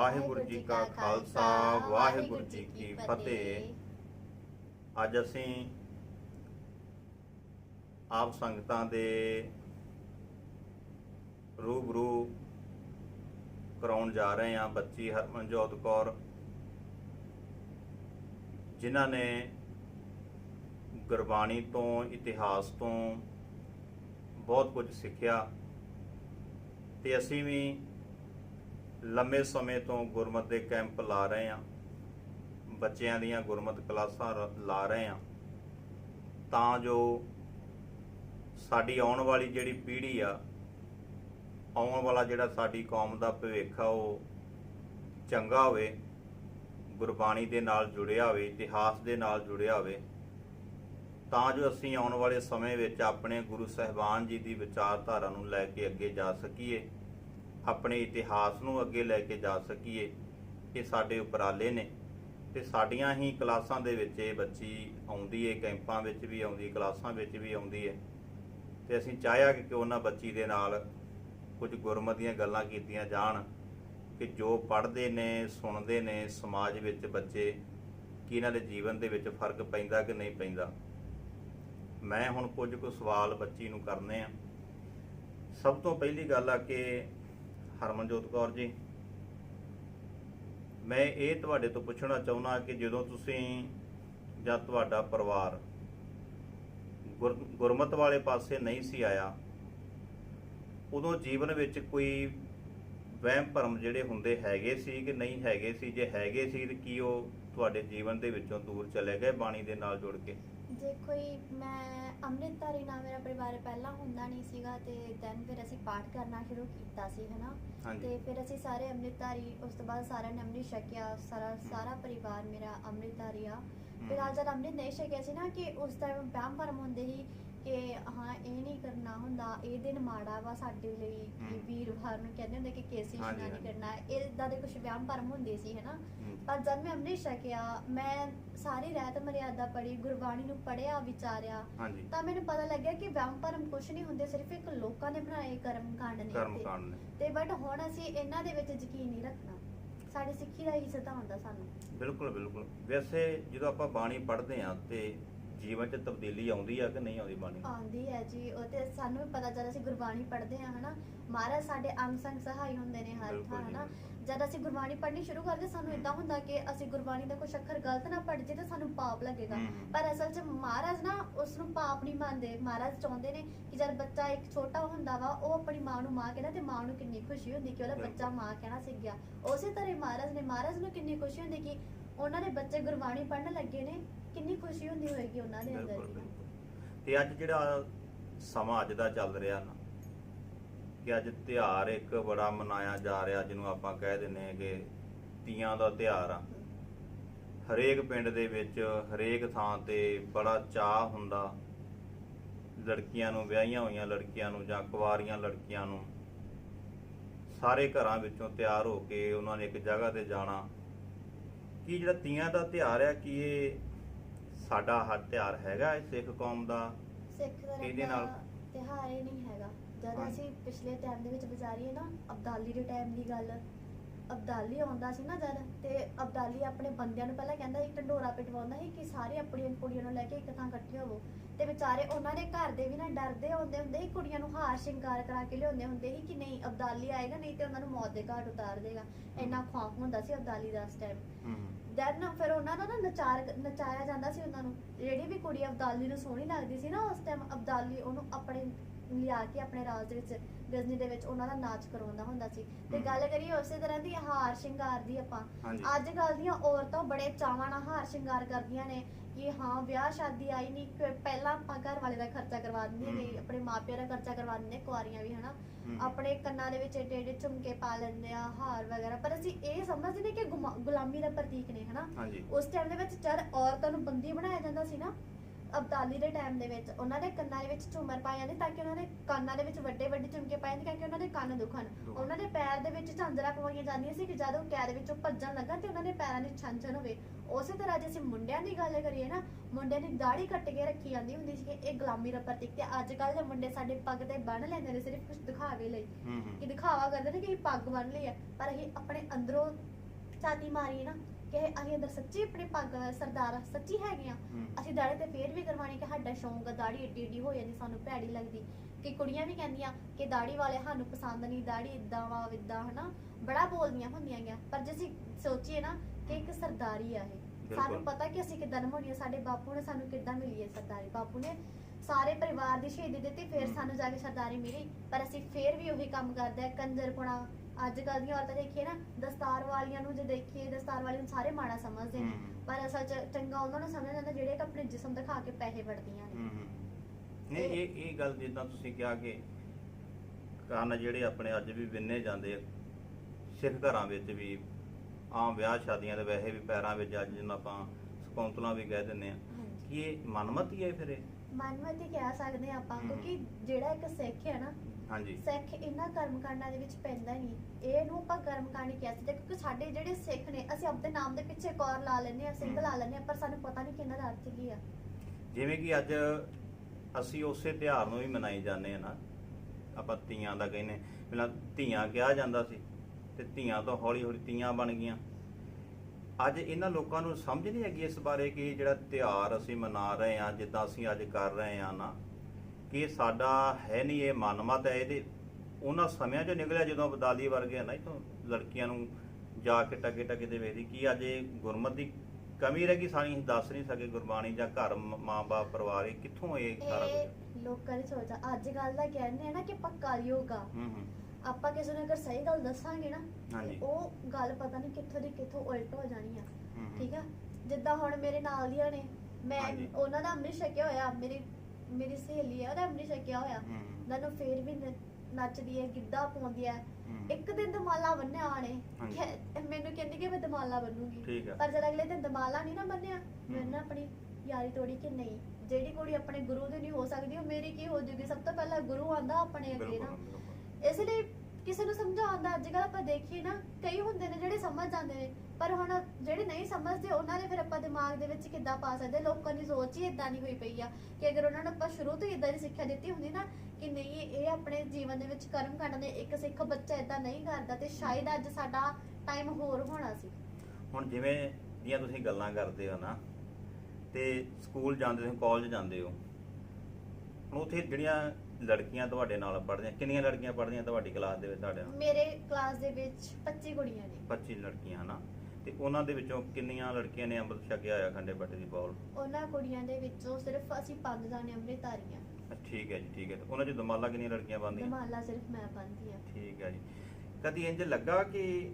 ਵਾਹਿਗੁਰੂ ਜੀ ਕਾ ਖਾਲਸਾ, ਵਾਹਿਗੁਰੂ ਜੀ ਕੀ ਫਤਿਹ। ਅੱਜ ਅਸੀਂ ਆਪ ਸੰਗਤਾਂ ਦੇ ਰੂਬਰੂ ਕਰਾਉਣ ਜਾ ਰਹੇ ਹਾਂ। ਬੱਚੀ ਹਰਮਨਜੋਤ ਕੌਰ ਜਿਨ੍ਹਾਂ ਨੇ ਗੁਰਬਾਣੀ ਤੋਂ, ਇਤਿਹਾਸ ਤੋਂ ਬਹੁਤ ਕੁਝ ਸਿੱਖਿਆ। ਤੇ ਅਸੀਂ ਵੀ ਲੰਮੇ ਸਮੇਂ ਤੋਂ ਗੁਰਮਤ ਦੇ ਕੈਂਪ ਲਾ ਰਹੇ ਹਾਂ। ਬੱਚਿਆਂ ਦੀਆਂ ਗੁਰਮਤ ਕਲਾਸਾਂ ਰ- ਲਾ ਰਹੇ ਹਾਂ। ਤਾਂ ਜੋ ਸਾਡੀ ਆਉਣ ਵਾਲੀ ਜਿਹੜੀ ਪੀੜ੍ਹੀ ਆ, ਆਉਣ ਵਾਲਾ ਜਿਹੜਾ ਸਾਡੀ ਕੌਮ ਦਾ ਭਵਿੱਖ ਆ, ਉਹ ਚੰਗਾ ਹੋਵੇ, ਗੁਰਬਾਣੀ ਦੇ ਨਾਲ ਜੁੜਿਆ ਹੋਵੇ, ਇਤਿਹਾਸ ਦੇ ਨਾਲ ਜੁੜਿਆ ਹੋਵੇ, ਤਾਂ ਜੋ ਅਸੀਂ ਆਉਣ ਵਾਲੇ ਸਮੇਂ ਵਿੱਚ ਆਪਣੇ ਗੁਰੂ ਸਾਹਿਬਾਨ ਜੀ ਦੀ ਵਿਚਾਰਧਾਰਾ ਨੂੰ ਲੈ ਕੇ ਅੱਗੇ ਜਾ ਸਕੀਏ। ਆਪਣੇ ਇਤਿਹਾਸ ਨੂੰ ਅੱਗੇ ਲੈ ਕੇ ਜਾ ਸਕੀਏ। ਇਹ ਸਾਡੇ ਉਪਰਾਲੇ ਨੇ ਤੇ ਸਾਡੀਆਂ ਹੀ ਕਲਾਸਾਂ ਦੇ ਵਿੱਚ ਇਹ ਬੱਚੀ ਆਉਂਦੀ ਹੈ ਕੈਂਪਾਂ ਵਿੱਚ ਵੀ ਆਉਂਦੀ, ਕਲਾਸਾਂ ਵਿੱਚ ਵੀ ਆਉਂਦੀ ਹੈ ਤੇ ਅਸੀਂ ਚਾਹਿਆ ਕਿ ਉਹਨਾਂ ਬੱਚੀ ਦੇ ਨਾਲ ਕੁਝ ਗੁਰਮਤਿ ਦੀਆਂ ਗੱਲਾਂ ਕੀਤੀਆਂ ਜਾਣ ਕਿ ਜੋ ਪੜ੍ਹਦੇ ਨੇ, ਸੁਣਦੇ ਨੇ ਸਮਾਜ ਵਿੱਚ ਬੱਚੇ, ਕਿ ਇਹਨਾਂ ਦੇ ਜੀਵਨ ਦੇ ਵਿੱਚ ਫ਼ਰਕ ਪੈਂਦਾ ਕਿ ਨਹੀਂ ਪੈਂਦਾ। ਮੈਂ ਹੁਣ ਕੁਝ ਕੁ ਸਵਾਲ ਬੱਚੀ ਨੂੰ ਕਰਨੇ ਆ। ਸਭ ਤੋਂ ਪਹਿਲੀ ਗੱਲ ਆ ਕਿ ਹਰਮਨਜੋਤ ਕੌਰ ਜੀ। ਮੈਂ ਇਹ ਤੁਹਾਡੇ ਤੋਂ ਪੁੱਛਣਾ ਚਾਹੁੰਦਾ ਕਿ ਜਦੋਂ ਤੁਸੀਂ ਜਾਂ ਤੁਹਾਡਾ ਪਰਿਵਾਰ ਗੁਰ- ਗੁਰਮਤ ਵਾਲੇ ਪਾਸੇ ਨਹੀਂ ਸੀ ਆਇਆ, ਉਦੋਂ ਜੀਵਨ ਵਿੱਚ ਕੋਈ ਵਹਿਮ ਭਰਮ ਜਿਹੜੇ ਹੁੰਦੇ ਹੈਗੇ ਸੀ ਕਿ ਨਹੀਂ ਹੈਗੇ ਸੀ? ਜੇ ਹੈਗੇ ਸੀ, ਤੇ ਕੀ ਉਹ ਤੁਹਾਡੇ ਜੀਵਨ ਦੇ ਵਿੱਚੋਂ ਦੂਰ ਚਲੇ ਗਏ ਬਾਣੀ ਦੇ ਨਾਲ ਜੁੜ ਕੇ? ਦੇਖੋ ਜੀ ਮੈਂ ਅੰਮ੍ਰਿਤਧਾਰੀ ਨਾਲ ਮੇਰਾ ਪਰਿਵਾਰ ਪਹਿਲਾਂ ਹੁੰਦਾ ਨਹੀਂ ਸੀਗਾ ਤੇ ਦੈਨ ਫਿਰ ਅਸੀਂ ਪਾਠ ਕਰਨਾ ਸ਼ੁਰੂ ਕੀਤਾ ਸੀ ਹਨਾ? ਹਾਂਜੀ। ਤੇ ਫਿਰ ਅਸੀਂ ਸਾਰੇ ਅੰਮ੍ਰਿਤਧਾਰੀ ਉਸ ਤੋਂ ਬਾਅਦ ਸਾਰਿਆਂ ਨੇ ਅੰਮ੍ਰਿਤ ਛਕਿਆ ਸਾਰਾ ਸਾਰਾ ਪਰਿਵਾਰ ਮੇਰਾ ਅੰਮ੍ਰਿਤਧਾਰੀ ਆ। ਫਿਰ ਅੱਜ ਜਦ ਅੰਮ੍ਰਿਤ ਨਹੀਂ ਛਕਿਆ ਸੀ ਨਾ ਕਿ ਉਸ ਟਾਈਮ ਵਹਿਮ ਭਰਮ ਹੁੰਦੇ ਸੀ ਕਿ ਹਾਂ ਇਹ ਨਹੀਂ ਕਰਨਾ ਹੁੰਦਾ ਇਹ ਦਿਨ ਮਾੜਾ ਵਾ ਸਾਡੇ ਲਈ ਕਿ ਹਮ। ਵੀਰਵਾਰ ਨੂੰ ਕਹਿੰਦੇ ਹੁੰਦੇ ਕਿ ਕੇਸੀ ਹਾਂਜੀ, ਇਸ਼ਨਾਨ ਹਾਂਜੀ। ਕਰਨਾ। ਇਦਾਂ ਦੇ ਕੁਝ ਵਹਿਮ ਭਰਮ ਹੁੰਦੇ ਸੀ ਹਨਾ? ਹਮ। ਪਰ ਜਦ ਮੈਂ ਅੰਮ੍ਰਿਤ ਛਕਿਆ ਮੈਂ ਸਾਰੀ ਰਹਿਤ ਮਰਿਆਦਾ ਪੜ੍ਹੀ ਗੁਰਬਾਣੀ ਨੂੰ ਪੜ੍ਹਿਆ ਵਿਚਾਰਿਆ ਹਾਂਜੀ। ਤਾਂ ਮੈਨੂੰ ਪਤਾ ਲੱਗਿਆ ਕਿ ਵਹਿਮ ਭਰਮ ਕੁਛ ਨਹੀਂ ਹੁੰਦੇ ਸਿਰਫ ਇੱਕ ਲੋਕਾਂ ਨੇ ਬਣਾਏ ਕਰਮ ਕਾਂਡ ਨੇ ਕਰਮ ਤੇ- ਕਾਂਡ ਨੇ। ਤੇ ਬਟ ਹੁਣ ਅਸੀਂ ਇਹਨਾਂ ਦੇ ਵਿੱਚ ਯਕੀਨ ਨਹੀਂ ਰੱਖਣਾ। ਸਾਡੀ ਸਿੱਖੀ ਦਾ ਹੀ ਸਿਧਾਂਤ ਆ ਸਾਨੂੰ। ਬਿਲਕੁਲ ਬਿਲਕੁਲ। ਵੈਸੇ ਜਦੋਂ ਆਪਾਂ ਬਾਣੀ ਪੜ੍ਹਦੇ ਆ ਤੇ ਜੀਵਨ 'ਚ ਤਬਦੀਲੀ ਆਉਂਦੀ ਆ ਕਿ ਨਹੀਂ ਆਉਂਦੀ ਬਾਣੀ ਆਉਂਦੀ ਹੈ ਜੀ ਉਹ ਤੇ ਸਾਨੂੰ ਵੀ ਪਤਾ ਜਦ ਅਸੀਂ ਗੁਰਬਾਣੀ ਪੜ੍ਹਦੇ ਹਾਂ ਹਨਾ ਮਹਾਰਾਜ ਸਾਡੇ ਅੰਗ ਸੰਗ ਸਹਾਈ ਹੁੰਦੇ ਨੇ ਹਰ ਬਿਲਕੁਲ ਥਾਂ ਜੀ, ਹਨਾ। ਜਦ ਅਸੀਂ ਗੁਰਬਾਣੀ ਪੜ੍ਹਨੀ ਸ਼ੁਰੂ ਕਰਦੇ ਸਾਨੂੰ ਇਦਾਂ ਹੁੰਦਾ ਕਿ ਅਸੀਂ ਗੁਰਬਾਣੀ ਦਾ ਕੁਝ ਅੱਖਰ ਗਲਤ ਨਾ ਪੜ੍ਹ ਜੇ ਤਾਂ ਸਾਨੂੰ ਪਾਪ ਲੱਗੇਗਾ ਹਮ, ਹਮ। ਪਰ ਅਸਲ 'ਚ ਮਹਾਰਾਜ ਨਾ ਉਸ ਨੂੰ ਪਾਪ ਨਹੀਂ ਮੰਨਦੇ ਮਹਾਰਾਜ ਚਾਹੁੰਦੇ ਨੇ ਕਿ ਜਦ ਬੱਚਾ ਇੱਕ ਛੋਟਾ ਹੁੰਦਾ ਵਾ ਉਹ ਆਪਣੀ ਮਾਂ ਨੂੰ ਮਾਂ ਕਹਿੰਦਾ ਤੇ ਮਾਂ ਨੂੰ ਕਿੰਨੀ ਖੁਸ਼ੀ ਹੁੰਦੀ ਕਿ ਉਹਦਾ ਬਿਲਕੁਲ। ਬੱਚਾ ਮਾਂ ਕਹਿਣਾ ਸਿੱਖ ਗਿਆ ਉਸੇ ਤਰ੍ਹਾਂ ਹੀ ਮਹਾਰਾਜ ਨੇ ਮਹਾਰਾਜ ਨੂੰ ਕਿੰਨੀ ਖੁਸ਼ੀ ਹੁੰਦੀ ਕਿ ਉਹਨਾਂ ਦੇ ਬੱਚੇ ਗੁਰਬਾਣੀ ਪੜ੍ਹਨ ਲੱਗੇ ਨੇ ਕਿੰਨੀ ਖੁਸ਼ੀ ਹੁੰਦੀ ਹੋਏਗੀ ਉਹਨਾਂ ਦੇ ਅੰਦਰ ਬਿਲਕੁਲ ਵੀ। ਬਿਲਕੁਲ। ਤੇ ਅੱਜ ਜਿਹੜਾ ਸਮਾਂ ਅੱਜ ਦਾ ਚੱਲ ਰਿਹਾ ਨਾ ਕਿ ਅੱਜ ਤਿਉਹਾਰ ਇੱਕ ਬੜਾ ਮਨਾਇਆ ਜਾ ਰਿਹਾ ਜਿਹਨੂੰ ਆਪਾਂ ਕਹਿ ਦਿੰਦੇ ਹਾਂ ਕਿ ਤੀਆਂ ਦਾ ਤਿਉਹਾਰ ਆ। ਹਰੇਕ ਪਿੰਡ ਦੇ ਵਿੱਚ ਹਰੇਕ ਥਾਂ ਤੇ ਬੜਾ ਚਾਹ ਹੁੰਦਾ। ਲੜਕੀਆਂ ਨੂੰ ਵਿਆਹੀਆਂ ਹੋਈਆਂ ਲੜਕੀਆਂ ਨੂੰ ਜਾਂ ਕੁਆਰੀਆਂ ਲੜਕੀਆਂ ਨੂੰ ਸਾਰੇ ਘਰਾਂ ਵਿੱਚੋਂ ਤਿਆਰ ਹੋ ਕੇ ਉਹਨਾਂ ਨੇ ਇੱਕ ਜਗ੍ਹਾ ਤੇ ਜਾਣਾ। ਕੀ ਜਿਹੜਾ ਤੀਆਂ ਦਾ ਤਿਉਹਾਰ ਹੈ ਕੀ ਇਹ ਸਾਡਾ ਹਰ ਤਿਉਹਾਰ ਹੈਗਾ ਇਹ ਸਿੱਖ ਕੌਮ ਦਾ? ਸਿੱਖ ਇਹਦੇ ਨਾਲ- ਤਿਉਹਾਰ ਹੀ ਨਹੀਂ ਹੈਗਾ। ਜਦ ਹਾਂਜੀ। ਅਸੀਂ ਪਿਛਲੇ ਟਾਈਮ ਦੇ ਵਿੱਚ ਵਿਚਾਰੀਏ ਨਾ ਅਬਦਾਲੀ ਦੇ ਟਾਈਮ ਦੀ ਗੱਲ ਅਬਦਾਲੀ ਆਉਂਦਾ ਸੀ ਨਾ ਜਦ ਤੇ ਅਬਦਾਲੀ ਆਪਣੇ ਬੰਦਿਆਂ ਨੂੰ ਪਹਿਲਾਂ ਕਹਿੰਦਾ ਸੀ ਢੰਡੋਰਾ ਪਿਟਵਾਉਂਦਾ ਸੀ ਕਿ ਸਾਰੇ ਆਪਣੀਆਂ ਕੁੜੀਆਂ ਨੂੰ ਲੈ ਕੇ ਇੱਕ ਥਾਂ ਇਕੱਠੇ ਹੋਵੋ। ਤੇ ਵਿਚਾਰੇ ਉਹਨਾਂ ਦੇ ਘਰ ਦੇ ਵੀ ਨਾ ਡਰਦੇ ਹੁੰਦੇ ਹੁੰਦੇ ਸੀ ਕੁੜੀਆਂ ਨੂੰ ਹਾਰ ਸ਼ਿੰਗਾਰ ਕਰਾ ਕੇ ਲਿਆਉਂਦੇ ਹੁੰਦੇ ਸੀ ਕਿ ਨਹੀਂ ਅਬਦਾਲੀ ਆਏਗਾ ਨਹੀਂ ਤੇ ਉਹਨਾਂ ਨੂੰ ਮੌਤ ਦੇ ਘਾਟ ਉਤਾਰ ਦੇਗਾ। ਇੰਨਾ ਖੌਫ ਹੁੰਦਾ ਸੀ ਅਬਦਾਲੀ ਦਾ ਉਸ ਟਾਈਮ ਦੈਨ ਫਿਰ ਉਹਨਾਂ ਦਾ ਨਾ ਨਚਾਰ ਨਚਾਇਆ ਜਾਂਦਾ ਸੀ ਉਹਨਾਂ ਨੂੰ। ਜਿਹੜੀ ਵੀ ਕੁੜੀ ਅਬਦਾਲੀ ਨੂੰ ਸੋਹਣੀ ਲੱਗਦੀ ਸੀ ਨਾ ਉਸ ਟਾਈਮ ਅਬਦਾਲੀ ਉਹਨੂੰ ਆਪਣੇ ਲਿਆ ਕੇ ਆਪਣੇ ਰਾਜ ਦੇ ਵਿੱਚ ਗਜ਼ਨੀ ਦੇ ਵਿੱਚ ਉਹਨਾਂ ਦਾ ਨਾਚ ਕਰਵਾਉਂਦਾ ਹੁੰਦਾ ਸੀ ਤੇ। ਗੱਲ ਕਰੀਏ ਉਸੇ ਤਰ੍ਹਾਂ ਦੀ ਹਾਰ ਸ਼ਿੰਗਾਰ ਦੀ ਆਪਾਂ ਹਾਂਜੀ। ਅੱਜ ਕੱਲ ਦੀਆਂ ਔਰਤਾਂ ਬੜੇ ਚਾਵਾਂ ਨਾਲ ਹਾਰ ਸ਼ਿੰਗਾਰ ਕਰਦੀਆਂ ਨੇ ਕਿ ਹਾਂ ਵਿਆਹ ਸ਼ਾਦੀ ਆਈ ਨਹੀਂ ਕਿ ਪਹਿਲਾਂ ਆਪਾਂ ਘਰ ਵਾਲੇ ਦਾ ਖਰਚਾ ਕਰਵਾ ਦਿੰਦੇ ਨੇ। ਆਪਣੇ ਮਾਪਿਆਂ ਦਾ ਖਰਚਾ ਕਰਵਾ ਦਿੰਦੇ ਨੇ ਕੁਆਰੀਆਂ ਵੀ ਹਨਾ ਹਮ। ਆਪਣੇ ਕੰਨਾਂ ਦੇ ਵਿੱਚ ਏਡੇ ਏਡੇ ਝੁਮਕੇ ਪਾ ਲੈਂਦੇ ਆ ਹਾਰ ਵਗੈਰਾ ਪਰ ਅਸੀਂ ਇਹ ਸਮਝਦੇ ਨੇ ਕਿ ਗੁਮਾ- ਗੁਲਾਮੀ ਦਾ ਪ੍ਰਤੀਕ ਨੇ ਹਨਾ ਹਾਂਜੀ ਉਸ ਟਾਈਮ ਦੇ ਵਿੱਚ ਜਦ ਔਰਤਾਂ ਨੂੰ ਬੰਦੀ ਬਣਾਇਆ ਜਾਂਦਾ ਸੀ ਨਾ ਅਬਦਾਲੀ ਦੇ ਟਾਈਮ ਦੇ ਵਿੱਚ ਉਹਨਾਂ ਦੇ ਕੰਨਾਂ ਦੇ ਵਿੱਚ ਝੂਮਰ ਪਾਏ ਜਾਂਦੇ ਤਾਂ ਕਿ ਉਹਨਾਂ ਦੇ ਕੰਨਾਂ ਦੇ ਵਿੱਚ ਵੱਡੇ ਵੱਡੇ ਝੁਮਕੇ ਪਾਏ ਜਾਂਦੇ ਕਿ ਉਹਨਾਂ ਦੇ ਕੰਨ ਦੁਖਣ। ਉਹਨਾਂ ਦੇ ਪੈਰ ਦੇ ਵਿੱਚ ਝਾਂਜਰਾਂ ਪਵਾਈਆਂ ਜਾਂਦੀਆਂ ਸੀ ਕਿ ਜਦ ਉਹ ਕੈਦ ਵਿੱਚੋਂ ਭੱਜਣ ਲੱਗਾ ਤੇ ਉਹਨਾਂ ਦੇ ਪੈਰਾਂ ਦੀ ਛੰਛਣ ਹੋਵੇ। ਉਸੇ ਤਰ੍ਹਾਂ ਜੇ ਅਸੀਂ ਮੁੰਡਿਆਂ ਦੀ ਗੱਲ ਕਰੀਏ ਨਾ ਮੁੰਡਿਆਂ ਦੀ ਦਾੜੀ ਕੱਟ ਕੇ ਰੱਖੀ ਜਾਂਦੀ ਹੁੰਦੀ ਸੀ ਕਿ ਇਹ ਗੁਲਾਮੀ ਦਾ ਪ੍ਰਤੀਕ ਤੇ ਅੱਜ ਕੱਲ੍ਹ ਦੇ ਮੁੰਡੇ ਸਾਡੇ ਪੱਗ ਤੇ ਬੰਨ ਲੈਂਦੇ ਨੇ ਸਿਰਫ ਕੁਝ ਦਿਖਾਵੇ ਲਈ। ਕਿ ਦਿਖਾਵਾ ਕਰਦੇ ਨੇ ਕਿ ਪੱਗ ਬੰਨ ਲਈ ਹੈ। ਪਰ ਅਸੀਂ ਆਪਣੇ ਅੰਦਰੋਂ ਛਾਤੀ ਮਾਰੀ ਨਾ ਕਿ ਅਸੀਂ ਅੰਦਰ ਸੱਚੀ ਆਪਣੀ ਪੱਗ ਸਰਦਾਰ ਸੱਚੀ ਹੈਗੇ ਆ ਹੂੰ। ਅਸੀਂ ਦਾੜੀ ਤੇ ਫੇਰ ਵੀ ਕਰਵਾਣੀ ਕਿ ਸਾਡਾ ਸ਼ੌਂਕ ਆ ਦਾੜੀ ਏਡੀ ਏਡੀ ਹੋ ਜਾਂਦੀ ਸਾਨੂੰ ਭੈੜੀ ਲੱਗਦੀ ਕਿ ਕੁੜੀਆਂ ਵੀ ਕਹਿੰਦੀਆਂ ਕਿ ਦਾੜੀ ਵਾਲੇ ਸਾਨੂੰ ਪਸੰਦ ਨਹੀਂ ਦਾੜੀ ਇਦਾਂ ਵਾ ਇਦਾਂ ਹਨਾ ਬੜਾ ਬੋਲਦੀਆਂ ਹੁੰਦੀਆਂ ਗਿਆ ਪਰ ਜੇ ਅਸੀਂ ਸੋਚੀਏ ਨਾ ਕਿ ਇੱਕ ਸਰਦਾਰੀ ਆ ਇਹ ਸਾਨੂੰ ਬਿਲਕੁਲ। ਪਤਾ ਕਿ ਅਸੀਂ ਕਿੱਦਾਂ ਨਿਭਾਉਣੀ ਆ ਸਾਡੇ ਬਾਪੂ ਨੇ ਸਾਨੂੰ ਕਿੱਦਾਂ ਮਿਲੀ ਹੈ ਸਰਦਾਰੀ ਬਾਪੂ ਨੇ ਸਾਰੇ ਪਰਿਵਾਰ ਦੀ ਸ਼ਹੀਦੀ ਦਿੱਤੀ ਫਿਰ। ਸਾਨੂੰ ਜਾ ਕੇ ਸਰਦਾਰੀ ਮਿਲੀ ਪਰ ਅਸੀਂ ਫਿਰ ਵੀ ਉਹੀ ਕੰਮ ਕਰਦੇ ਆ ਕੰਜਰਪੁਣਾ ਅੱਜ ਕੱਲ੍ਹ ਦੀਆਂ ਔਰਤਾਂ ਦੇਖੀਏ ਨਾ ਦਸਤਾਰ ਵਾਲੀਆਂ ਨੂੰ ਜੇ ਦੇਖੀਏ ਦਸਤਾਰ ਵਾਲੀਆਂ ਨੂੰ ਸਾਰੇ ਮਾੜਾ ਸਮਝਦੇ ਨੇ। ਹਮ। ਪਰ ਅਸਲ ਚ ਚੰਗਾ ਉਹਨਾਂ ਨੂੰ ਸਮਝਿਆ ਜਾਂਦਾ ਜਿਹੜੇ ਕਿ ਆਪਣੇ ਜਿਸਮ ਦਿਖਾ ਕੇ ਪੈਸੇ ਵੜਦੀਆਂ ਨੇ। ਨਹੀਂ ਇਹ ਇਹ ਗੱਲ ਜਿੱਦਾਂ ਤੁਸੀਂ ਕਿਹਾ ਕਿ ਕੰਨ ਜਿਹੜੇ ਆਪਣੇ ਅੱਜ ਵੀ ਵਿੰਨੇ ਜਾਂਦੇ ਆ ਸਿੱਖ ਘਰਾਂ ਵਿੱਚ ਵੀ ਆਮ ਵਿਆਹ ਸ਼ਾਦੀਆਂ ਦੇ ਵੈਸੇ ਵੀ ਪੈਰਾਂ ਵਿੱਚ ਅੱਜ ਜਿਹਨੂੰ ਆਪਾਂ ਸਕੌਂਤਲਾਂ ਵੀ ਕਹਿ ਦਿੰਦੇ ਆ। ਹਾਂਜੀ। ਕੀ ਇਹ ਮਨਮਤੀ ਹੈ ਫਿਰ ਇਹ? ਮਨਮਤੀ ਕਹਿ ਸਕਦੇ ਹਾਂ ਆਪਾਂ ਹਮ। ਕਿਉਂਕਿ ਜਿਹੜਾ ਇੱਕ ਸਿੱਖ ਹੈ ਨਾ ਹਾਂਜੀ। ਸਿੱਖ ਇਹਨਾਂ ਕਰਮ ਕਾਂਡਾਂ ਦੇ ਵਿੱਚ ਪੈਂਦਾ ਨਹੀਂ। ਇਹਨੂੰ ਆਪਾਂ ਕਰਮ ਕਾਂਡ ਕਹਿ ਸਕਦੇ ਕਿਉਂਕਿ ਸਾਡੇ ਜਿਹੜੇ ਸਿੱਖ ਨੇ ਅਸੀਂ ਆਪਣੇ ਨਾਮ ਦੇ ਪਿੱਛੇ ਕੌਰ ਲਾ ਲੈਂਦੇ ਆ ਸਿੰਘ। ਲਾ ਲੈਂਦੇ ਆ ਪਰ ਸਾਨੂੰ ਪਤਾ ਨਹੀਂ ਕਿ ਇਹਨਾਂ ਦਾ ਅਰਥ ਕੀ ਆ। ਜਿਵੇਂ ਕਿ ਅੱਜ ਅਸੀਂ ਉਸੇ ਤਿਉਹਾਰ ਨੂੰ ਵੀ ਮਨਾਈ ਜਾਂਦੇ ਆ ਨਾ। ਆਪਾਂ ਤੀਆਂ ਦਾ ਕਹਿੰਦੇ ਪਹਿਲਾਂ ਧੀਆਂ ਕਿਹਾ ਜਾਂਦਾ ਸੀ ਤੇ ਧੀਆਂ ਤੋਂ ਹੌਲੀ ਹੌਲੀ ਤੀਆਂ ਬਣ ਗਈਆਂ। ਅੱਜ ਇਹਨਾਂ ਲੋਕਾਂ ਨੂੰ ਸਮਝ ਨਹੀਂ ਹੈਗੀ ਇਸ ਬਾਰੇ ਕਿ ਜਿਹੜਾ ਤਿਉਹਾਰ ਅਸੀਂ ਮਨਾ ਰਹੇ ਆ ਜਿੱਦਾਂ ਅਸੀਂ ਅੱਜ ਕਰ ਰਹੇ ਆ ਨਾ। ਕਿ ਸਾਡਾ ਹੈ ਨਹੀਂ ਇਹ ਮਨਮਤ ਹੈ ਇਹਦੇ ਉਹਨਾਂ ਸਮਿਆਂ 'ਚੋਂ ਨਿਕਲਿਆ ਜਦੋਂ ਅਬਦਾਲੀ ਵਰਗੇ ਨਾ ਇਥੋਂ ਲੜਕੀਆਂ ਨੂੰ ਜਾ ਕੇ ਟਕੇ ਟਕੇ ਦੇ ਵੇਖਦੀ ਕੀ ਅੱਜ ਇਹ ਗੁਰਮਤ ਦੀ ਕਮੀ ਰਹਿ ਗਈ ਸਾਰੀ ਦੱਸ ਨਹੀਂ ਸਕੇ ਗੁਰਬਾਣੀ ਜਾਂ ਘਰ ਮਾਂ-ਬਾਪ ਪਰਿਵਾਰ ਇਹ ਕਿੱਥੋਂ ਇਹ ਸਾਰਾ ਕੁਝ ਲੋਕਾਂ ਦੀ ਸੋਚ ਆ। ਅੱਜ ਕੱਲ ਦਾ ਕਹਿੰਦੇ ਆ ਨਾ ਕਿ ਪੱਕਾ ਯੋਗਾ ਹੂੰ ਆਪਾਂ ਕਿਸੇ ਨੂੰ ਅਗਰ ਸਹੀ ਗੱਲ ਦੱਸਾਂਗੇ ਨਾ ਉਹ ਗੱਲ ਪਤਾ ਨਹੀਂ ਕਿੱਥੋਂ ਦੀ ਕਿੱਥੋਂ ਉਲਟ ਹੋ ਜਾਣੀ ਆ। ਠੀਕ ਆ? ਜਿੱਦਾਂ ਹੁਣ ਮੇਰੇ ਨਾਲ ਦੀਆਂ ਨੇ ਮੈਂ। ਉਹਨਾਂ ਦਾ ਅੰਮ੍ਰਿਤ ਛਕਿਆ ਹੋਇਆ ਮੇਰੀ ਮੇਰੀ ਸਹੇਲੀ ਹੈ ਉਹਦਾ ਅੰਮ੍ਰਿਤ ਛਕਿਆ ਹੋਇਆ। ਹੂੰ, ਫੇਰ ਵੀ ਨ- ਨੱਚਦੀ ਹੈ ਗਿੱਧਾ ਪਾਉਂਦੀ ਹੈ ਹੂੰ। ਇੱਕ ਦਿਨ ਦਮਾਲਾ ਬੰਨਿਆ ਆਣੇ। ਹਾਂਜੀ। ਮੈਨੂੰ ਕਹਿੰਦੀ ਕਿ ਮੈਂ ਦਮਾਲਾ ਬੰਨੂਗੀ। ਠੀਕ ਆ। ਪਰ ਜਦ ਅਗਲੇ ਦਿਨ ਦਮਾਲਾ ਨਹੀਂ ਨਾ ਬੰਨਿਆ ਮੈਂ ਨਾ ਆਪਣੀ ਯਾਰੀ ਤੋੜੀ ਕਿ ਨਹੀਂ ਜਿਹੜੀ ਕੁੜੀ ਆਪਣੇ ਗੁਰੂ ਦੀ ਨਹੀਂ ਹੋ ਸਕਦੀ ਉਹ ਮੇਰੀ ਕੀ ਹੋ ਜੂਗੀ? ਸਭ ਤੋਂ ਪਹਿਲਾਂ ਗੁਰੂ ਆਂਦਾ ਆਪਣੇ ਅੱਗੇ ਬਿਲਕੁਲ ਨਾ ਬਿਲਕੁਲ। ਇਸ ਲਈ ਕਿਸੇ ਨੂੰ ਸਮਝਾਉਣ ਦਾ ਅੱਜ ਕੱਲ੍ਹ ਆਪਾਂ ਦੇਖੀਏ ਨਾ ਕਈ ਹੁੰਦੇ ਨੇ ਜਿਹੜੇ ਸਮਝ ਜਾਂਦੇ ਨੇ। ਪਰ ਹੁਣ ਜਿਹੜੇ ਨਹੀਂ ਸਮਝਦੇ ਉਹਨਾਂ ਨੇ ਫਿਰ ਆਪਾਂ ਦਿਮਾਗ ਦੇ ਵਿੱਚ ਕਿੱਦਾਂ ਪਾ ਸਕਦੇ? ਲੋਕਾਂ ਦੀ ਸੋਚ ਹੀ ਇਦਾਂ ਦੀ ਹੋਈ ਪਈ ਆ ਕਿ ਅਗਰ ਉਹਨਾਂ ਨੂੰ ਆਪਾਂ ਸ਼ੁਰੂ ਤੋਂ ਇਦਾਂ ਦੀ ਸਿੱਖਿਆ ਦਿੱਤੀ ਹੁੰਦੀ ਨਾ ਕਿ ਨਹੀਂ ਇਹ ਆਪਣੇ ਜੀਵਨ ਦੇ ਵਿੱਚ ਕਰਮ ਕਾਂਡ ਦੇ ਇੱਕ ਸਿੱਖ ਬੱਚਾ ਇਦਾਂ ਨਹੀਂ ਕਰਦਾ ਤੇ ਸ਼ਾਇਦ ਅੱਜ ਸਾਡਾ ਟਾਈਮ ਹੋਰ ਹੋਣਾ ਸੀ। ਹੁਣ ਜਿਵੇਂ ਦੀਆਂ ਤੁਸੀਂ ਗੱਲਾਂ ਕਰਦੇ ਹੋ ਨਾ ਤੇ ਸਕੂਲ ਜਾਂਦੇ ਹੋ ਕਾਲਜ ਜਾਂਦੇ ਹੋ ਹੁਣ ਉੱਥੇ ਜਿਹੜੀਆਂ ਲੜਕੀਆਂ ਤੁਹਾਡੇ ਨਾਲ ਪੜ੍ਹਦੀਆਂ ਕਿੰਨੀਆਂ ਲੜਕੀਆਂ ਪੜ੍ਹਦੀਆਂ ਤੁਹਾਡੀ ਕਲਾਸ ਦੇ ਵਿੱਚ ਤੁਹਾਡੇ ਨਾਲ? ਮੇਰੇ ਕਲਾਸ ਦੇ ਵਿੱਚ 25 ਕੁੜੀਆਂ ਨੇ। 25 ਲੜਕੀਆਂ ਹਨਾ? ਤੇ ਉਹਨਾਂ ਦੇ ਵਿੱਚੋਂ ਕਿੰਨੀਆਂ ਲੜਕੀਆਂ ਨੇ ਅੰਮ੍ਰਿਤ ਛਕਿਆ ਹੋਇਆ ਖੰਡੇ ਬੱਟੇ ਦੀ ਬੌਲ? ਉਹਨਾਂ ਕੁੜੀਆਂ ਦੇ ਵਿੱਚੋਂ ਸਿਰਫ ਅਸੀਂ ਪੰਜ ਜਾਣੇ ਅੰਮ੍ਰਿਤਧਾਰੀਆਂ। ਠੀਕ ਹੈ ਜੀ ਠੀਕ ਹੈ। ਤੇ ਉਹਨਾਂ ਚ ਦਮਾਲਾ ਕਿੰਨੀਆਂ ਲੜਕੀਆਂ ਬੰਦੀਆਂ ਦਮਾਲਾ ਸਿਰਫ ਮੈਂ ਬੰਦੀ ਆ ਠੀਕ ਹੈ ਜੀ। ਕਦੀ ਇੰਜ ਲੱਗਾ ਕਿ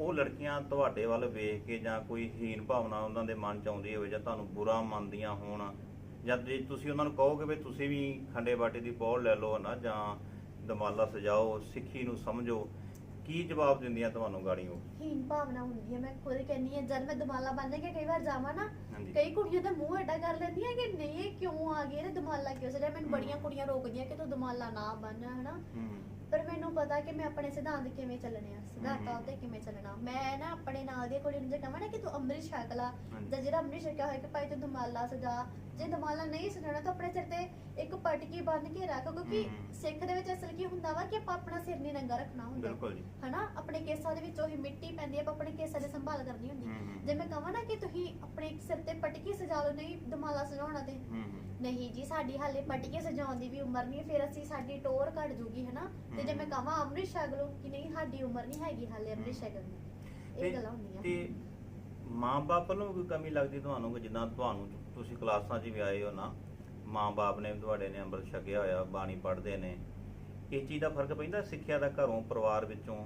ਉਹ ਲੜਕੀਆਂ ਤੁਹਾਡੇ ਵੱਲ ਵੇਖ ਕੇ ਜਾਂ ਕੋਈ ਹੀਨ ਭਾਵਨਾ ਉਹਨਾਂ ਦੇ ਮਨ ਚ ਆਉਂਦੀ ਹੋਵੇ ਜਾਂ ਤੁਹਾਨੂੰ ਬੁਰਾ ਮੰਨਦੀਆਂ ਹੋਣ? ਜਾਂ ਜੇ ਤੁਸੀਂ ਉਹਨਾਂ ਨੂੰ ਕਹੋਗੇ ਵੀ ਤੁਸੀਂ ਵੀ ਖੰਡੇ ਬਾਟੇ ਦੀ ਪੌੜ ਲੈ ਲਓ ਨਾ ਜਾਂ ਦਮਾਲਾ ਸਜਾਓ ਸਿੱਖੀ ਨੂੰ ਸਮਝੋ ਕੀ ਜਵਾਬ ਦਿੰਦੀਆਂ ਤੁਹਾਨੂੰ ਗਾੜੀ ਉਹ ਹੀਨ ਭਾਵਨਾ ਹੁੰਦੀ ਹੈ ਮੈਂ ਖੁਦ ਕਹਿੰਨੀ ਆ ਜਦ ਮੈਂ ਦਮਾਲਾ ਬੰਨ ਕੇ ਕਈ ਵਾਰ ਜਾਵਾਂ ਨਾ ਹਾਂਜੀ। ਕਈ ਕੁੜੀਆਂ ਦਾ ਮੂੰਹ ਐਡਾ ਕਰ ਲੈਂਦੀਆਂ ਕਿ ਨਹੀਂ ਇਹ ਕਿਉਂ ਆ ਗਏ ਤੇ ਦਮਾਲਾ ਕਿਉਂ ਸਜਿਆ ਮੈਨੂੰ ਬੜੀਆਂ ਕੁੜੀਆਂ ਰੋਕਦੀਆਂ ਕਿ ਤੂੰ ਦਮਾਲਾ ਨਾ ਬੰਨ ਹਨਾ? ਹੂੰ। ਪਰ ਮੈਨੂੰ ਪਤਾ ਕਿ ਮੈਂ ਆਪਣੇ ਸਿਧਾਂਤ ਕਿਵੇਂ ਚੱਲਣੇ ਆ ਸਿਧਾਂਤਾਂ। ਉੱਤੇ ਕਿਵੇਂ ਚੱਲਣਾ ਮੈਂ ਨਾ ਆਪਣੇ ਨਾਲ ਦੀ ਕੁੜੀ ਨੂੰ ਜੇ ਕਹਾਂ ਨਾ ਕਿ ਤੂੰ ਅੰਮ੍ਰਿਤ ਛਕ ਲਾ। ਜਾਂ ਜਿਹੜਾ ਅੰਮ੍ਰਿਤ ਛਕਿਆ ਹੋਇਆ ਕਿ ਭਾਈ ਤੂੰ ਦਮਾਲਾ ਸਜਾ ਜੇ ਦਮਾਲਾ ਨਹੀਂ ਸਜਾਣਾ ਤਾਂ ਆਪਣੇ ਸਿਰ ਤੇ ਇੱਕ ਪਟਕੀ ਬੰਨ ਕੇ ਰੱਖ ਕਿਉਂਕਿ। ਸਿੱਖ ਦੇ ਵਿੱਚ ਅਸਲ ਕੀ ਹੁੰਦਾ ਵਾ ਕਿ ਆਪਾਂ ਆਪਣਾ ਸਿਰ ਨਹੀਂ ਨੰਗਾ ਰੱਖਣਾ ਹੁੰਦਾ ਬਿਲਕੁਲ ਜੀ ਹਨਾ ਆਪਣੇ ਕੇਸਾਂ ਦੇ ਵਿੱਚ ਉਹੀ ਮਿੱਟੀ ਪੈਂਦੀ ਹੈ ਆਪਾਂ ਆਪਣੇ ਕੇਸਾਂ ਦੀ ਸੰਭਾਲ ਕਰਨੀ ਹੁੰਦੀ। ਜੇ ਮੈਂ ਕਹਾਂ ਨਾ ਕਿ ਤੁਸੀਂ ਆਪਣੇ ਸਿਰ ਤੇ ਪਟਕੀ ਸਜਾ ਲਓ ਨਹੀਂ ਦਮਾਲਾ ਸਜਾਉਣਾ ਤੇ ਨਹੀਂ ਜੀ ਸਾਡੀ ਹਾਲੇ ਪਟਕੇ ਸਜਾਉਣ ਦੀ ਵੀ ਉਮਰ ਨਹੀਂ ਫਿਰ ਅਸੀਂ ਸਾਡੀ ਟੋਰ ਘਟ ਜੂਗੀ ਹਨਾ ਤੇ ਜੇ ਮੈਂ ਕਹਾਂ ਅੰਮ੍ਰਿਤ ਛਕ ਲਓ ਕਿ ਨਹੀਂ ਸਾਡੀ ਉਮਰ ਨਹੀਂ ਹੈਗੀ ਹਾਲੇ ਅੰਮ੍ਰਿਤ ਛਕਣ ਦੀ। ਇਹ ਗੱਲਾਂ ਹੁੰਦੀਆਂ। ਤੇ ਮਾਂ-ਬਾਪ ਵੱਲੋਂ ਕੋਈ ਕਮੀ ਲੱਗਦੀ ਤੁਹਾਨੂੰ ਕਿ ਜਿੱਦਾਂ ਤੁਹਾਨੂੰ ਤੁਸੀਂ ਕਲਾਸਾਂ 'ਚ ਵੀ ਆਏ ਹੋ ਨਾ ਮਾਂ-ਬਾਪ ਨੇ ਵੀ ਤੁਹਾਡੇ ਨੇ ਅੰਮ੍ਰਿਤ ਛਕਿਆ ਹੋਇਆ ਬਾਣੀ ਪੜ੍ਹਦੇ ਨੇ ਇਸ ਚੀਜ਼ ਦਾ ਫ਼ਰਕ ਪੈਂਦਾ ਸਿੱਖਿਆ ਦਾ ਘਰੋਂ ਪਰਿਵਾਰ ਵਿੱਚੋਂ?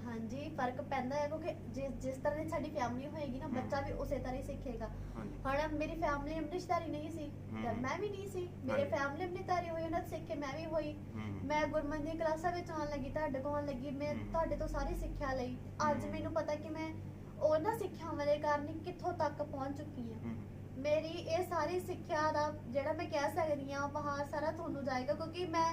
ਹਾਂਜੀ ਫ਼ਰਕ ਪੈਂਦਾ ਹੈ ਕਿਉਂਕਿ ਜਿਸ ਜਿਸ ਤਰ੍ਹਾਂ ਦੀ ਸਾਡੀ ਫੈਮਿਲੀ ਹੋਏਗੀ ਨਾ। ਬੱਚਾ ਵੀ ਉਸੇ ਤਰ੍ਹਾਂ ਹੀ ਸਿੱਖੇਗਾ ਹਾਂਜੀ ਹੁਣ ਮੇਰੀ ਫੈਮਿਲੀ ਅੰਮ੍ਰਿਤਧਾਰੀ ਨਹੀਂ ਸੀ ਤੇ ਹਮ। ਮੈਂ ਵੀ ਨਹੀਂ ਸੀ ਮੇਰੇ ਹਾਂਜੀ। ਫੈਮਿਲੀ ਅੰਮ੍ਰਿਤਧਾਰੀ ਹੋਈ ਉਹਨਾਂ ਤੋਂ ਸਿੱਖ ਕੇ ਮੈਂ ਵੀ ਹੋਈ ਹੂੰ ਮੈਂ ਗੁਰਮਤਿ ਦੀਆਂ ਕਲਾਸਾਂ ਵਿੱਚ ਆਉਣ ਲੱਗੀ ਤੁਹਾਡੇ ਕੋਲ ਆਉਣ ਲੱਗੀ ਮੈਂ ਹਮ। ਤੁਹਾਡੇ ਤੋਂ ਸਾਰੀ ਸਿੱਖਿਆ ਲਈ ਅੱਜ ਹਮ। ਮੈਨੂੰ ਪਤਾ ਕਿ ਮੈਂ ਉਹਨਾਂ ਸਿੱਖਿਆਵਾਂ ਦੇ ਕਾਰਨ ਕਿੱਥੋਂ ਤੱਕ ਪਹੁੰਚ ਚੁੱਕੀ ਹਾਂ ਹੂੰ ਮੇਰੀ ਇਹ ਸਾਰੀ ਸਿੱਖਿਆ ਦਾ ਜਿਹੜਾ ਮੈਂ ਕਹਿ ਸਕਦੀ ਆ ਬਾਹਰ ਸਾਰਾ ਤੁਹਾਨੂੰ ਜਾਏਗਾ ਕਿਉਂਕਿ ਮੈਂ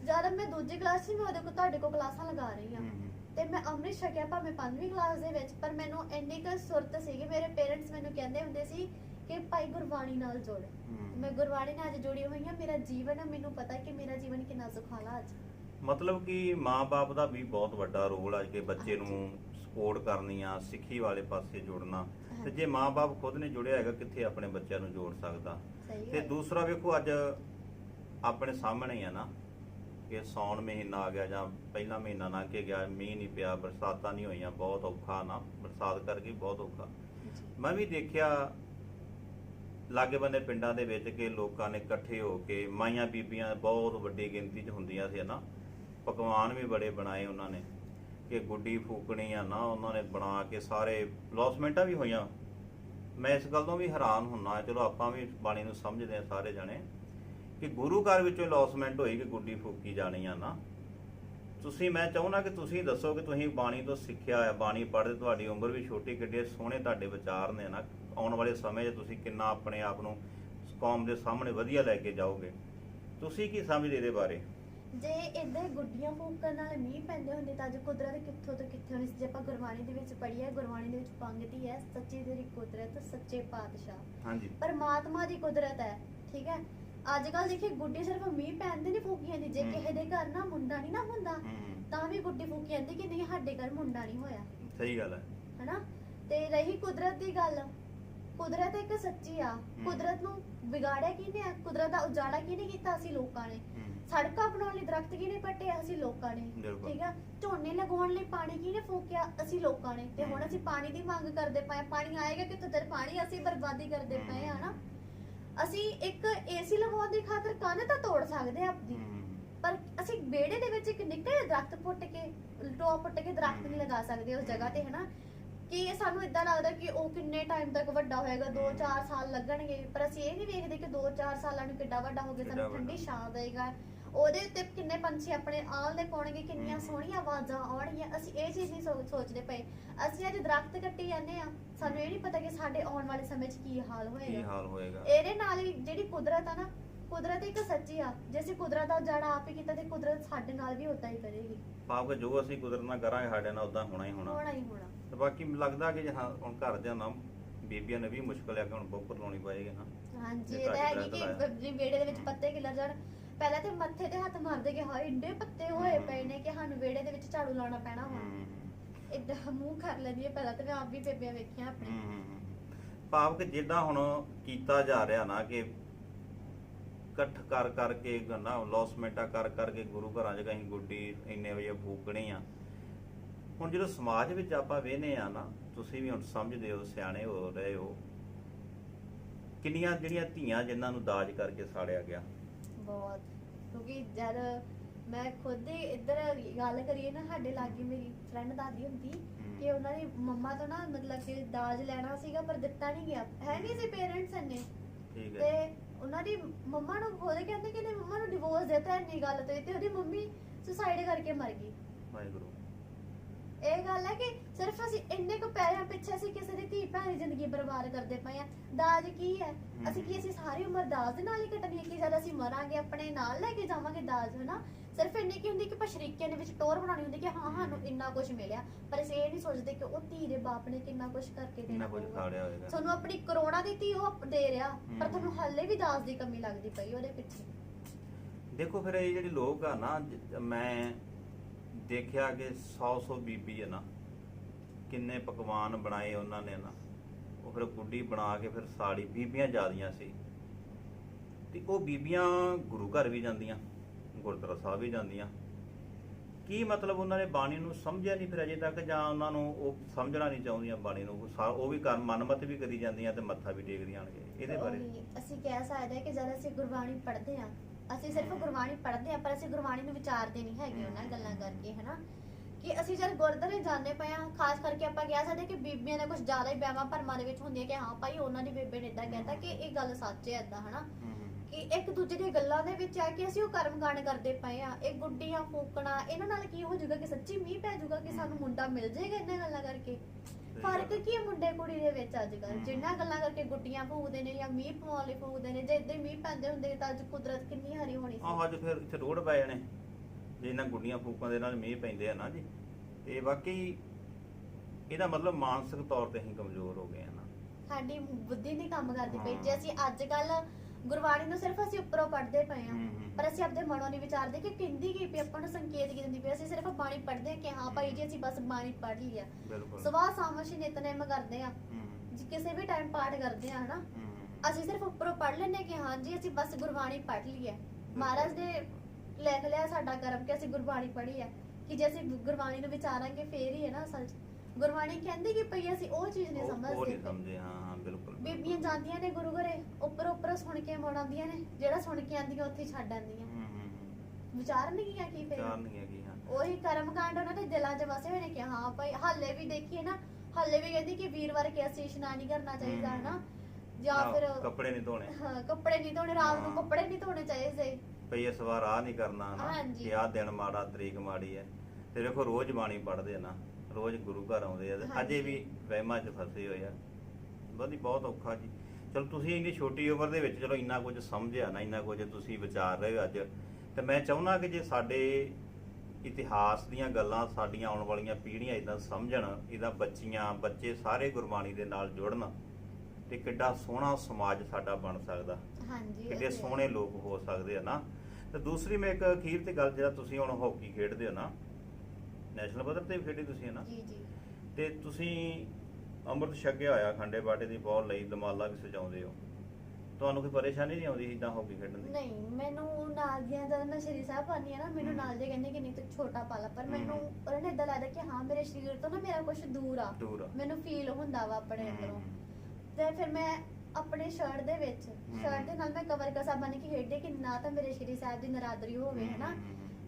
ਜਦ ਮੈਂ ਦੂਜੀ ਕਲਾਸ 'ਚ ਮੈਂ ਉਹਦੇ ਕੋਲ ਤੁਹਾਡੇ ਕੋਲ ਕਲਾਸਾਂ ਲਗਾ ਰਹੀ ਹੂੰ, ਹੂੰ। ਤੇ ਮੈਂ ਅੰਮ੍ਰਿਤ ਛਕਿਆ ਭਾਵੇਂ ਪੰਜਵੀਂ ਕਲਾਸ ਦੇ ਵਿੱਚ ਪਰ ਮੈਨੂੰ ਇੰਨੀ ਕੁ ਸੁਰਤ ਸੀਗੀ ਮੇਰੇ ਪੇਰੈਂਟਸ ਮੈਨੂੰ ਕਹਿੰਦੇ ਹੁੰਦੇ ਸੀ ਕਿ ਭਾਈ ਗੁਰਬਾਣੀ ਨਾਲ ਜੁੜ। ਹੂੰ। ਮੈਂ ਗੁਰਬਾਣੀ ਨਾਲ ਅੱਜ ਜੁੜੀ ਹੋਈ ਹਾਂ ਮੇਰਾ ਜੀਵਨ ਮੈਨੂੰ ਪਤਾ ਕਿ ਮੇਰਾ ਜੀਵਨ ਕਿੰਨਾ ਸੁਖਾਲਾ ਅੱਜ। ਮਤਲਬ ਕਿ ਮਾਪੇ ਦਾ ਵੀ ਬਹੁਤ ਵੱਡਾ ਰੋਲ ਆ ਕਿ ਬੱਚੇ ਨੂੰ ਸਪੋਰਟ ਕਰਨੀ ਆ ਸਿੱਖੀ ਵਾਲੇ ਪਾਸੇ ਜੁੜਨਾ। ਤੇ। ਜੇ ਮਾਪੇ ਖੁਦ ਨੇ ਜੁੜਿਆ ਹੈਗਾ ਕਿੱਥੇ ਆਪਣੇ ਬੱਚਿਆਂ ਨੂੰ ਜੋੜ ਸਕਦਾ? ਤੇ ਹੈ ਦੂਸਰਾ ਵੇਖੋ ਅੱਜ ਆਪਣੇ ਸਾਹਮਣੇ ਹੀ ਆ ਨਾ ਕਿ ਸੌਣ ਮਹੀਨਾ ਆ ਗਿਆ ਜਾਂ ਪਹਿਲਾ ਮਹੀਨਾ ਲੰਘ ਕੇ ਗਿਆ ਮੀਂਹ ਨਹੀਂ ਪਿਆ ਬਰਸਾਤਾਂ ਨਹੀਂ ਹੋਈਆਂ ਬਹੁਤ ਔਖਾ ਨਾ ਬਰਸਾਤ ਕਰਕੇ ਬਹੁਤ ਔਖਾ। ਮੈਂ ਵੀ ਦੇਖਿਆ ਲਾਗੇ ਬੰਦੇ ਪਿੰਡਾਂ ਦੇ ਵਿੱਚ ਕਿ ਲੋਕਾਂ ਨੇ ਇਕੱਠੇ ਹੋ ਕੇ ਮਾਈਆਂ ਬੀਬੀਆਂ ਬਹੁਤ ਵੱਡੀ ਗਿਣਤੀ 'ਚ ਹੁੰਦੀਆਂ ਸੀ ਨਾ ਪਕਵਾਨ ਵੀ ਬੜੇ ਬਣਾਏ ਉਹਨਾਂ ਨੇ ਕਿ ਗੁੱਡੀ ਫੂਕਣੀ ਆ ਨਾ ਉਹਨਾਂ ਨੇ ਬਣਾ ਕੇ ਸਾਰੇ ਲੌਸਮੈਂਟਾਂ ਵੀ ਹੋਈਆਂ। ਮੈਂ ਇਸ ਗੱਲ ਤੋਂ ਵੀ ਹੈਰਾਨ ਹੁੰਨਾ ਚਲੋ ਆਪਾਂ ਵੀ ਬਾਣੀ ਨੂੰ ਸਮਝਦੇ ਆ ਸਾਰੇ ਜਣੇ ਕਿ ਗੁਰੂ ਘਰ ਵਿੱਚੋਂ ਲੌਸਮੈਂਟ ਹੋਈ ਕਿ ਗੁੱਡੀ ਫੂਕੀ ਜਾਣੀ ਆ ਨਾ। ਤੁਸੀਂ ਮੈਂ ਚਾਹੁੰਦਾ ਕਿ ਤੁਸੀਂ ਦੱਸੋ ਕਿ ਤੁਸੀਂ ਬਾਣੀ ਤੋਂ ਸਿੱਖਿਆ ਹੈ ਬਾਣੀ ਪੜ੍ਹਦੇ ਤੁਹਾਡੀ ਉਮਰ ਵੀ ਛੋਟੀ ਕਿੱਡੇ ਸੋਹਣੇ ਤੁਹਾਡੇ ਵਿਚਾਰ ਨੇ ਨਾ। ਆਉਣ ਵਾਲੇ ਸਮੇਂ 'ਚ ਤੁਸੀਂ ਕਿੰਨਾ ਆਪਣੇ ਆਪ ਨੂੰ ਕੌਮ ਦੇ ਸਾਹਮਣੇ ਵਧੀਆ ਲੈ ਕੇ ਜਾਓਗੇ। ਤੁਸੀਂ ਕੀ ਸਮਝਦੇ ਇਹਦੇ ਬਾਰੇ? ਜੇ ਇਦਾਂ ਗੁੱਡੀਆਂ ਫੂਕਣ ਨਾਲ ਮੀਂਹ ਪੈਂਦੇ ਹੁੰਦੇ ਤਾਂ ਅੱਜ ਕੁਦਰਤ ਕਿੱਥੋਂ ਤੋਂ ਕਿੱਥੇ ਹੋਣੀ ਸੀ? ਜੇ ਆਪਾਂ ਗੁਰਬਾਣੀ ਦੇ ਵਿੱਚ ਪੜ੍ਹੀਏ ਗੁਰਬਾਣੀ ਦੇ ਵਿੱਚ ਪੰਗਤੀ ਹੈ ਸੱਚੀ ਤੇਰੀ ਕੁਦਰਤ ਸੱਚੇ ਪਾਤਸ਼ਾਹ। ਹਾਂਜੀ। ਪਰਮਾਤਮਾ ਦੀ ਕੁਦਰਤ ਹੈ ਠੀਕ ਹੈ? ਅੱਜ ਕੱਲ ਦੇਖੀ ਗੁੱਡੀ ਸਿਰਫ ਮੀਂਹ ਪੈਂਦੇ ਨਹੀਂ ਫੂਕੀ ਜਾਂਦੀ ਜੇ ਹਮ। ਕਿਸੇ ਦੇ ਘਰ ਨਾ ਮੁੰਡਾ ਨਹੀਂ ਨਾ ਹੁੰਦਾ ਤਾਂ ਵੀ ਗੁੱਡੀ ਫੂਕੀ ਜਾਂਦੀ ਕਿ ਨਹੀਂ ਸਾਡੇ ਘਰ ਮੁੰਡਾ ਨਹੀਂ ਹੋਇਆ। ਸਹੀ ਗੱਲ ਹੈ ਹਨਾ? ਤੇ ਰਹੀ ਕੁਦਰਤ ਦੀ ਗੱਲ। ਕੁਦਰਤ ਇੱਕ ਸੱਚੀ ਆ। ਕੁਦਰਤ ਨੂੰ ਵਿਗਾੜਿਆ ਕਿਹਨੇ ਆ? ਕੁਦਰਤ ਦਾ ਉਜਾੜਾ ਕਿਹਨੇ ਕੀਤਾ ਅਸੀਂ ਲੋਕਾਂ ਨੇ? ਸੜਕਾਂ ਬਣਾਉਣ ਲਈ ਦਰਖਤ ਕਿਹਨੇ ਪੱਟੇ ਅਸੀਂ ਲੋਕਾਂ ਨੇ? ਬਿਲਕੁਲ। ਠੀਕ ਆ? ਝੋਨੇ ਲਗਾਉਣ ਲਈ ਪਾਣੀ ਕਿਹਨੇ ਫੂਕਿਆ? ਅਸੀਂ ਲੋਕਾਂ ਨੇ। ਤੇ ਹੁਣ ਅਸੀਂ ਪਾਣੀ ਦੀ ਮੰਗ ਕਰਦੇ ਪਏ ਹਾਂ। ਪਾਣੀ ਆਏਗਾ ਕਿੱਥੋਂ? ਤੇ ਪਾਣੀ ਅਸੀਂ ਬਰਬਾਦੀ ਕਰਦੇ ਪਏ ਆ ਨਾ ਅਸੀਂ ਇੱਕ ਏਸੀ ਲਗਾਉਣ ਦੀ ਖਾਤਰ ਕੰਨ ਤਾਂ ਤੋੜ ਸਕਦੇ ਆ ਆਪਦੀ। ਹੂੰ। ਪਰ ਅਸੀਂ ਵਿਹੜੇ ਦੇ ਵਿੱਚ ਇੱਕ ਨਿੱਕਾ ਜਿਹਾ ਦਰਖਤ ਪੁੱਟ ਕੇ ਟੋਪ ਪੁੱਟ ਕੇ ਦਰਖਤ ਨਹੀਂ ਲਗਾ ਸਕਦੇ ਉਸ ਜਗ੍ਹਾ ਤੇ ਹਨਾ? ਕਿ ਸਾਨੂੰ ਇਦਾਂ ਲੱਗਦਾ ਕਿ ਉਹ ਕਿੰਨੇ ਟਾਈਮ ਤੱਕ ਵੱਡਾ ਹੋਏਗਾ 2-4 ਸਾਲ ਲੱਗਣਗੇ। ਪਰ ਅਸੀਂ ਇਹ ਨਹੀਂ ਵੇਖਦੇ ਕਿ 2-4 ਸਾਲਾਂ ਨੂੰ ਕਿੱਡਾ ਵੱਡਾ ਹੋ ਕਿੱਡਾ ਸਾਨੂੰ। ਠੰਡੀ ਛਾਂ ਦੇਗਾ ਉਹਦੇ ਉੱਤੇ ਕਿੰਨੇ ਪੰਛੀ ਆਪਣੇ ਆਲ੍ਹਣੇ ਪਾਉਣਗੇ ਕਿੰਨੀਆਂ। ਸੋਹਣੀਆਂ ਆਵਾਜ਼ਾਂ ਆਉਣਗੀਆਂ। ਅਸੀਂ ਇਹ ਚੀਜ਼ ਨਹੀਂ ਸੋਚ- ਸੋਚਦੇ ਪਏ। ਅਸੀਂ ਅੱਜ ਦਰਖਤ ਕੱਟੀ ਜਾਂਦੇ ਆ ਸਾਨੂੰ ਇਹ ਨਹੀਂ ਪਤਾ ਕਿ ਸਾਡੇ ਆਉਣ ਵਾਲੇ ਸਮੇਂ 'ਚ ਕੀ ਹਾਲ ਕੀ ਹੋਏਗਾ ਹਾਲ ਹੋਏਗਾ। ਇਹਦੇ ਨਾਲ ਹੀ ਜਿਹੜੀ ਕੁਦਰਤ ਆ ਨਾ ਕੁਦਰਤ ਇੱਕ ਸੱਚੀ ਆ। ਜੇ ਅਸੀਂ ਕੁਦਰਤ ਦਾ ਉਜਾੜਾ ਆਪ ਹੀ ਕੀਤਾ ਤੇ ਕੁਦਰਤ ਸਾਡੇ ਨਾਲ ਵੀ ਉਦਾਂ ਹੀ ਕਰੇਗੀ। ਭਾਵ ਕਿ ਜੋ ਅਸੀਂ ਕੁਦਰਤ ਨਾਲ ਕਰਾਂਗੇ ਸਾਡੇ ਨਾਲ ਉਦਾਂ ਹੋਣਾ ਹੀ ਹੋਣਾ। ਹੋਣਾ ਹੀ ਹੋਣਾ। ਤੇ ਬਾਕੀ ਮੈਨੂੰ ਲੱਗਦਾ ਕਿ ਜੇ ਹਾਂ ਹੁਣ ਘਰ ਦੇ ਨਾ ਬੀਬੀਆਂ ਨੇ ਵੀ ਮੁਸ਼ਕਲ ਆ ਕਿ ਹੁਣ ਬੋਕਰ ਲਾਉਣੀ ਪਏਗੀ ਨਾ ਹਾਂਜੀ ਇਹ ਇਹ ਤਾਂ ਹੈਗੀ ਕਿ ਜੀ ਵਿਹੜੇ ਦੇ ਵਿੱਚ ਪੱਤੇ ਕਿੱਲਾ ਜਾਣ। ਪਹਿਲਾਂ ਤੇ ਮੱਥੇ ਤੇ ਹੱਥ ਮਾਰਦੇ ਕਿ ਹਾਏ ਇੰਨੇ ਪੱਤੇ ਹੋਏ। ਪਏ ਨੇ ਕਿ ਸਾਨੂੰ ਵਿਹੜੇ ਦੇ ਵਿੱਚ ਝਾੜੂ ਲਾਉਣਾ ਪੈਣਾ ਵਾ। ਹੂੰ। ਇਦਾਂ ਮੂੰਹ ਕਰ ਲੈਂਦੀ ਹੈ ਪਹਿਲਾਂ ਤੇ ਮੈਂ ਆਪ ਵੀ ਬੇਬੀਆਂ ਵੇਖੀਆਂ ਆਪਣੇ। ਭਾਵ ਕਿ ਜਿੱਦਾਂ ਹੁਣ ਕੀਤਾ ਜਾ ਰਿਹਾ ਨਾ ਕਿ ਇਕੱਠ ਕਰ ਕਰਕੇ ਨਾ ਲੌਸਮੈਂਟਾ ਕਰ ਕਰਕੇ ਗੁਰੂ ਘਰਾਂ 'ਚ ਕਹੀਂ ਗੁੱਡੀ ਇੰਨੇ ਵਜੇ ਫੂਕਣੀ ਆ। ਹੁਣ ਜਦੋਂ ਸਮਾਜ ਵਿੱਚ ਆਪਾਂ ਵੇਹਨੇ ਆ ਨਾ ਤੁਸੀਂ ਵੀ ਹੁਣ ਸਮਝਦੇ ਹੋ ਸਿਆਣੇ ਹੋ ਰਹੇ ਹੋ। ਕਿੰਨੀਆਂ ਜਿਹੜੀਆਂ ਧੀਆਂ ਜਿਨ੍ਹਾਂ ਨੂੰ ਦਾਜ ਕਰਕੇ ਸਾੜਿਆ ਗਿਆ। ਬਹੁਤ ਕਿਉਂਕਿ ਜਦ ਮੈਂ ਖੁਦ ਹੀ ਇੱਧਰ ਗੱਲ ਕਰੀਏ ਨਾ ਸਾਡੇ ਲਾਗੇ ਮੇਰੀ ਫਰੈਂਡ ਦਾਦੀ ਹੁੰਦੀ ਕਿ ਉਹਨਾਂ ਦੀ ਮੰਮਾ ਤੋਂ ਨਾ ਮਤਲਬ ਕਿ ਦਾਜ ਲੈਣਾ ਸੀਗਾ ਪਰ ਦਿੱਤਾ ਨਹੀਂ ਗਿਆ ਹੈ ਨਹੀਂ ਸੀ ਪੇਰੈਂਟਸ ਨੇ ਠੀਕ ਤੇ ਉਹਨਾਂ ਦੀ ਮੰਮਾ ਨੂੰ ਖੁਦ ਕਹਿੰਦੇ ਕਿ ਨੇ ਮੰਮਾ ਨੂੰ ਡਿਵੋਰਸ ਦਿੱਤਾ ਇੰਨੀ ਗੱਲ ਤੇ ਤੇ ਉਹਦੀ ਮੰਮੀ ਸੁਸਾਈਡ ਕਰਕੇ ਮਰ ਗਈ। ਵਾਹਿਗੁਰੂ। ਇਹ ਗੱਲ ਹੈ ਕਿ ਸਿਰਫ ਅਸੀਂ ਇੰਨੇ ਕੁ ਪੈਰਿਆਂ ਪਿੱਛੇ ਅਸੀਂ ਕਿਸੇ ਦੀ ਧੀ ਭੈਣ ਦੀ ਜ਼ਿੰਦਗੀ ਬਰਬਾਦ ਕਰਦੇ ਪਏ ਆ ਦਾਜ ਕੀ ਹੈ? ਅਸੀਂ ਕੀ ਅਸੀਂ ਸਾਰੀ ਉਮਰ ਦਾਜ ਦੇ ਨਾਲ ਹੀ ਕੱਟਣੀ ਹੈ ਕਿ ਜਦ ਅਸੀਂ ਮਰਾਂਗੇ ਆਪਣੇ ਨਾਲ ਲੈ ਕੇ ਜਾਵਾਂਗੇ ਦਾਜ ਹਨਾ? ਸਿਰਫ ਇੰਨੀ ਕੀ ਹੁੰਦੀ ਕਿ ਆਪਾਂ ਸ਼ਰੀਕਿਆਂ ਦੇ ਵਿੱਚ ਟੋਰ ਬਣਾਉਣੀ ਹੁੰਦੀ ਕਿ ਹਾਂ ਸਾਨੂੰ ਇੰਨਾ ਕੁਝ ਮਿਲਿਆ। ਪਰ ਅਸੀਂ ਇਹ ਨਹੀਂ ਸੋਚਦੇ ਕਿ ਉਹ ਧੀ ਦੇ ਬਾਪ ਨੇ ਕਿੰਨਾ ਕੁਝ ਕਰਕੇ ਕਿੰਨਾ ਦੇਣਾ ਕੁਝ ਪਊਗਾ ਖਾੜਿਆ ਹੋਏਗਾ। ਤੁਹਾਨੂੰ ਆਪਣੀ ਕਰੋੜਾਂ ਦੀ ਧੀ ਉਹ ਦੇ ਰਿਹਾ ਪਰ। ਤੁਹਾਨੂੰ ਹੱਲੇ ਵੀ ਦਾਜ ਦੀ ਕਮੀ ਲੱਗਦੀ ਪਈ ਉਹਦੇ ਪਿੱਛੇ। ਦੇਖੋ ਫਿਰ ਇਹ ਜਿਹੜੇ ਲੋਕ ਆ ਨਾ ਮੈਂ ਦੇਖਿਆ ਕਿ 100 100 ਬੀਬੀ ਹੈ ਨਾ ਕਿੰਨੇ ਪਕਵਾਨ ਬਣਾਏ ਉਹਨਾਂ ਨੇ ਨਾ। ਉਹ ਫਿਰ ਗੁੱਡੀ ਬਣਾ ਕੇ ਫਿਰ ਸਾੜੀ ਬੀਬੀਆਂ ਜਿਆਦੀਆਂ ਸੀ। ਤੇ ਉਹ ਬੀਬੀਆਂ ਗੁਰੂ ਘਰ ਵੀ ਜਾਂਦੀਆਂ ਗੁਰਦੁਆਰਾ ਸਾਹਿਬ ਵੀ ਜਾਂਦੀਆਂ। ਕੀ ਮਤਲਬ ਉਹਨਾਂ ਨੇ ਬਾਣੀ ਨੂੰ ਸਮਝਿਆ ਨਹੀਂ ਫਿਰ ਅਜੇ ਤੱਕ ਜਾਂ ਉਹਨਾਂ ਨੂੰ ਉਹ ਸਮਝਣਾ ਨਹੀਂ ਚਾਹੁੰਦੀਆਂ ਬਾਣੀ ਨੂੰ ਉਹ ਵੀ ਕਰ ਮਨਮਤ ਵੀ ਕਰੀ ਜਾਂਦੀਆਂ ਤੇ ਮੱਥਾ ਵੀ ਟੇਕਦੀਆਂ ਆਣਗੇ ਇਹਦੇ ਬਾਰੇ? ਅਸੀਂ ਕਹਿ ਸਕਦੇ ਹਾਂ ਕਿ ਜਦ ਅਸੀਂ ਗੁਰਬਾਣੀ ਪੜ੍ਹਦੇ ਹਾਂ ਅਸੀਂ ਸਿਰਫ ਗੁਰਬਾਣੀ ਪੜ੍ਹਦੇ ਹਾਂ ਪਰ ਅਸੀਂ ਗੁਰਬਾਣੀ ਨੂੰ ਵਿਚਾਰਦੇ ਨਹੀਂ ਹੈਗੇ ਉਹਨਾਂ ਗੱਲਾਂ ਕਰਕੇ ਹਨਾ? ਕਿ ਅਸੀਂ ਜਦ ਗੁਰਦੁਆਰੇ ਜਾਂਦੇ ਪਏ ਹਾਂ ਖਾਸ ਕਰਕੇ ਆਪਾਂ ਕਹਿ ਸਕਦੇ ਕਿ ਬੀਬੀਆਂ ਨੇ ਕੁਝ ਜ਼ਿਆਦਾ ਹੀ ਵਹਿਮਾਂ ਭਰਮਾਂ ਦੇ ਵਿੱਚ ਹੁੰਦੀਆਂ ਕਿ ਹਾਂ ਭਾਈ ਉਹਨਾਂ ਦੀ ਬੇਬੇ ਨੇ ਇਦਾਂ ਕਹਿਤਾ ਕਿ ਇਹ ਗੱਲ ਸੱਚ ਹੈ ਇਦਾਂ ਹਨਾ? ਕਿ ਇੱਕ ਦੂਜੇ ਦੀਆਂ ਗੱਲਾਂ ਦੇ ਵਿੱਚ ਆ ਕੇ ਅਸੀਂ ਉਹ ਕਰਮ ਕਾਂਡ ਕਰਦੇ ਪਏ ਆ ਇਹ ਗੁੱਡੀਆਂ ਫੂਕਣਾ ਇਹਨਾਂ ਨਾਲ ਕੀ ਹੋ ਜਾਊਗਾ ਕਿ ਸੱਚੀ ਮੀਂਹ ਪੈ ਜਾਊਗਾ ਕਿ ਸਾਨੂੰ ਮੁੰਡਾ ਮਿਲ ਜਾਏਗਾ ਇਹਨਾਂ ਗੱਲਾਂ ਕਰਕੇ? ਫ਼ਰਕ। ਕੀ ਹੈ ਮੁੰਡੇ ਕੁੜੀ ਦੇ ਵਿੱਚ ਅੱਜ ਕੱਲ। ਜਿੰਨਾ ਗੱਲਾਂ ਕਰਕੇ ਗੁੱਡੀਆਂ ਫੂਕਦੇ ਨੇ ਜਾਂ ਮੀਂਹ ਪਵਾਉਣ ਲਈ ਫੂਕਦੇ ਨੇ ਜੇ ਇਦਾਂ ਹੀ ਮੀਂਹ ਪੈਂਦੇ ਹੁੰਦੇ ਤਾਂ ਅੱਜ ਕੁਦਰਤ ਕਿੰਨੀ ਹਰੀ ਹੋਣੀ ਸੀ ਆਹ ਅੱਜ ਫਿਰ ਇੱਥੇ ਰੋਡ ਪੈ ਜਾਣੇ ਜੇ ਇਹਨਾਂ ਗੁੱਡੀਆਂ ਫੂਕਾਂ ਦੇ ਨਾਲ ਮੀਂਹ ਪੈਂਦੇ ਆ ਨਾ ਜੀ ਤੇ ਬਾਕੀ ਇਹਦਾ ਮਤਲਬ ਮਾਨਸਿਕ ਤੌਰ ਤੇ ਅਸੀਂ ਕਮਜ਼ੋਰ ਹੋ ਗਏ ਆ ਨਾ ਸਾਡੀ ਬੁੱਧੀ ਨਹੀਂ ਕੰਮ ਕਰਦੀ ਪਈ। ਜੇ ਅਸੀਂ ਅੱਜ ਕੱਲ ਗੁਰਬਾਣੀ ਨੂੰ ਸਿਰਫ ਅਸੀਂ ਉੱਪਰੋਂ ਪੜ੍ਹਦੇ ਪਏ ਹਾਂ। ਪਰ ਅਸੀਂ ਆਪਣੇ ਮਨੋਂ ਨਹੀਂ ਵਿਚਾਰਦੇ ਕਿ ਕਿੰਦੀ ਕੀ ਪਈ ਆਪਾਂ ਨੂੰ ਸੰਕੇਤ ਕੀ ਦਿੰਦੀ ਪਈ। ਅਸੀਂ ਸਿਰਫ ਬਾਣੀ ਪੜ੍ਹਦੇ ਹਾਂ ਕਿ ਹਾਂ ਭਾਈ ਜੀ ਅਸੀਂ ਬਸ ਬਾਣੀ ਪੜ੍ਹ ਲਈ ਆ। ਬਿਲਕੁਲ। ਸਵੇਰ ਸ਼ਾਮ ਅਸੀਂ ਨਿਤਨੇਮ ਕਰਦੇ ਆ ਜੇ ਕਿਸੇ ਵੀ ਟਾਈਮ ਪਾਠ ਕਰਦੇ ਆ ਹਨਾ? ਅਸੀਂ ਸਿਰਫ ਉੱਪਰੋਂ ਪੜ੍ਹ ਲੈਂਦੇ ਕਿ ਹਾਂ ਜੀ ਅਸੀਂ ਬਸ ਗੁਰਬਾਣੀ ਪੜ੍ਹ ਲਈ ਹੈ। ਮਹਾਰਾਜ ਨੇ ਲਿਖ ਲਿਆ ਸਾਡਾ ਕਰਮ ਕਿ ਅਸੀਂ ਗੁਰਬਾਣੀ ਪੜ੍ਹੀ ਹੈ। ਕਿ ਜੇ ਅਸੀਂ ਗੁਰਬਾਣੀ ਨੂੰ ਵਿਚਾਰਾਂਗੇ ਫੇਰ ਹੀ ਹੈ ਨਾ ਅਸਲ 'ਚ। ਗੁਰਬਾਣੀ ਕਹਿੰਦੀ ਕਿ ਭਈ ਅਸੀਂ ਉਹ ਚੀਜ਼ ਨਹੀਂ ਉਹ- ਉਹ ਸਮਝਦੇ ਨਹੀਂ ਸਮਝੇ ਹਾਂ ਹਾਂ ਜਾਂਦੀਆਂ ਨੇ ਗੁਰੂ ਘਰੇ ਉੱਪਰ ਉੱਪਰ ਸੁਣ ਕੇ ਮੁੜ ਆਉਂਦੀਆਂ ਨੇ ਜਿਹੜਾ ਸੁਣ ਕੇ ਆਉਂਦੀਆਂ ਉੱਥੇ ਹੀ ਛੱਡ ਆਉਂਦੀਆਂ ਹਮ, ਹਮ। ਵਿਚਾਰਨਗੀਆਂ ਕੀ ਫੇਰ ਨਹੀਂ ਹੈਗੀ ਹਾਂ ਉਹੀ ਕਰਮ ਕਾਂਡ ਉਹਨਾਂ ਦੇ ਦਿਲਾਂ 'ਚ ਵਸੇ ਹੋਏ ਨੇ ਕਿ ਹਾਂ ਭਾਈ ਹਾਲੇ ਵੀ ਦੇਖੀਏ ਨਾ ਹਾਲੇ ਵੀ ਕਹਿੰਦੀ ਕਿ ਵੀਰਵਾਰ ਕੇ ਅਸੀਂ ਇਸ਼ਨਾਨ ਨਹੀਂ ਕਰਨਾ ਚਾਹੀਦਾ ਹੈ ਨਾ ਜਾਂ ਆਹੋ, ਫਿਰ ਕੱਪੜੇ ਨਹੀਂ ਧੋਣੇ ਹਾਂ ਕੱਪੜੇ ਨਹੀਂ ਧੋਣੇ ਰਾਤ ਨੂੰ ਹਾਂ। ਕੱਪੜੇ ਨਹੀਂ ਧੋਣੇ ਚਾਹੀਦੇ ਭਈ ਇਸ ਵਾਰ ਆ ਨਹੀਂ ਕਰਨਾ ਨਾ ਹਾਂਜੀ। ਕਿ ਆਹ ਦਿਨ ਮਾੜਾ ਤਰੀਕ ਮਾੜੀ ਹੈ ਤੇ ਦੇਖੋ ਰੋਜ਼ ਬਾਣੀ ਪੜ੍ਹਦੇ ਆ ਨਾ ਰੋਜ਼ ਗੁਰੂ ਘਰ ਆਉਂਦੇ ਆ ਤੇ ਹਾਂਜੀ। ਅਜੇ ਵੀ ਵਹਿਮਾਂ 'ਚ ਫਸੇ ਹੋਏ ਆ ਬਹੁਤੀ ਬਹੁਤ ਔਖਾ ਜੀ। ਚਲੋ ਤੁਸੀਂ ਇੰਨੀ ਛੋਟੀ ਉਮਰ ਦੇ ਵਿੱਚ ਚਲੋ ਇੰਨਾ ਕੁਝ ਸਮਝਿਆ ਨਾ ਇੰਨਾ ਕੁਝ ਤੁਸੀਂ ਵਿਚਾਰ ਰਹੇ ਹੋ ਅੱਜ। ਤੇ ਮੈਂ ਚਾਹੁੰਦਾ ਕਿ ਜੇ ਸਾਡੇ ਇਤਿਹਾਸ ਦੀਆਂ ਗੱਲਾਂ ਸਾਡੀਆਂ ਆਉਣ ਵਾਲੀਆਂ ਪੀੜ੍ਹੀਆਂ ਇਦਾਂ ਸਮਝਣ ਇਹਦਾ ਬੱਚੀਆਂ ਬੱਚੇ ਸਾਰੇ ਗੁਰਬਾਣੀ ਦੇ ਨਾਲ ਜੁੜਨ ਤੇ ਕਿੱਡਾ ਸੋਹਣਾ ਸਮਾਜ ਸਾਡਾ ਬਣ ਸਕਦਾ। ਹਾਂਜੀ ਹੈ। ਸੋਹਣੇ ਲੋਕ ਹੋ ਸਕਦੇ ਆ ਨਾ। ਤੇ ਦੂਸਰੀ ਮੈਂ ਇੱਕ ਅਖੀਰ ਤੇ ਗੱਲ ਜਿਹੜਾ ਤੁਸੀਂ ਹੁਣ ਹਾਕੀ ਖੇਡਦੇ ਹੋ ਨਾ ਨੈਸ਼ਨਲ ਪੱਧਰ ਤੇ ਵੀ ਖੇਡੀ ਤੁਸੀਂ ਹੈ ਨਾ? ਜੀ ਜੀ। ਤੇ ਤੁਸੀਂ ਅੰਮ੍ਰਿਤ ਛਕਿਆ ਹੋਇਆ ਖੰਡੇ ਬਾਟੇ ਦੀ ਬੋਲ ਲਈ ਦਮਾਲਾ ਵੀ ਸਜਾਉਂਦੇ ਹੋ ਤੁਹਾਨੂੰ ਕੋਈ ਪਰੇਸ਼ਾਨੀ ਨਹੀਂ ਆਉਂਦੀ ਇਦਾਂ ਹਾਕੀ ਖੇਡਣ ਦੀ ਨਹੀਂ ਮੈਨੂੰ ਨਾਲ ਦੀਆਂ ਜਦ ਮੈਂ ਸ਼੍ਰੀ ਸਾਹਿਬ ਪਾਉਂਦੀ ਆ ਨਾ ਮੈਨੂੰ ਹਮ। ਨਾਲ ਦੇ ਕਹਿੰਦੇ ਕਿ ਨਹੀਂ ਤੂੰ ਛੋਟਾ ਪਾ ਲਾ ਪਰ ਹਮ। ਮੈਨੂੰ ਉਹਨਾਂ ਨੇ ਇਦਾਂ ਲੱਗਦਾ ਕਿ ਹਾਂ ਮੇਰੇ ਸਰੀਰ ਤੋਂ ਨਾ ਮੇਰਾ ਕੁਝ ਦੂਰ ਆ ਦੂਰ ਆ। ਮੈਨੂੰ ਫੀਲ ਹੁੰਦਾ ਵਾ ਆਪਣੇ ਅੰਦਰੋਂ ਹਮ। ਤੇ ਫਿਰ ਮੈਂ ਆਪਣੇ ਸ਼ਰਟ ਦੇ ਵਿੱਚ ਹਮ। ਸ਼ਰਟ ਦੇ ਨਾਲ ਮੈਂ ਕਵਰ ਕਸਾ ਬਣ ਕੇ ਖੇਡੇ ਕਿ ਨਾ ਤਾਂ ਮੇਰੇ ਸ਼੍ਰੀ ਸਾਹਿਬ ਦੀ ਨਰਾਦਰੀ ਹੋਵੇ ਹੈ ਨਾ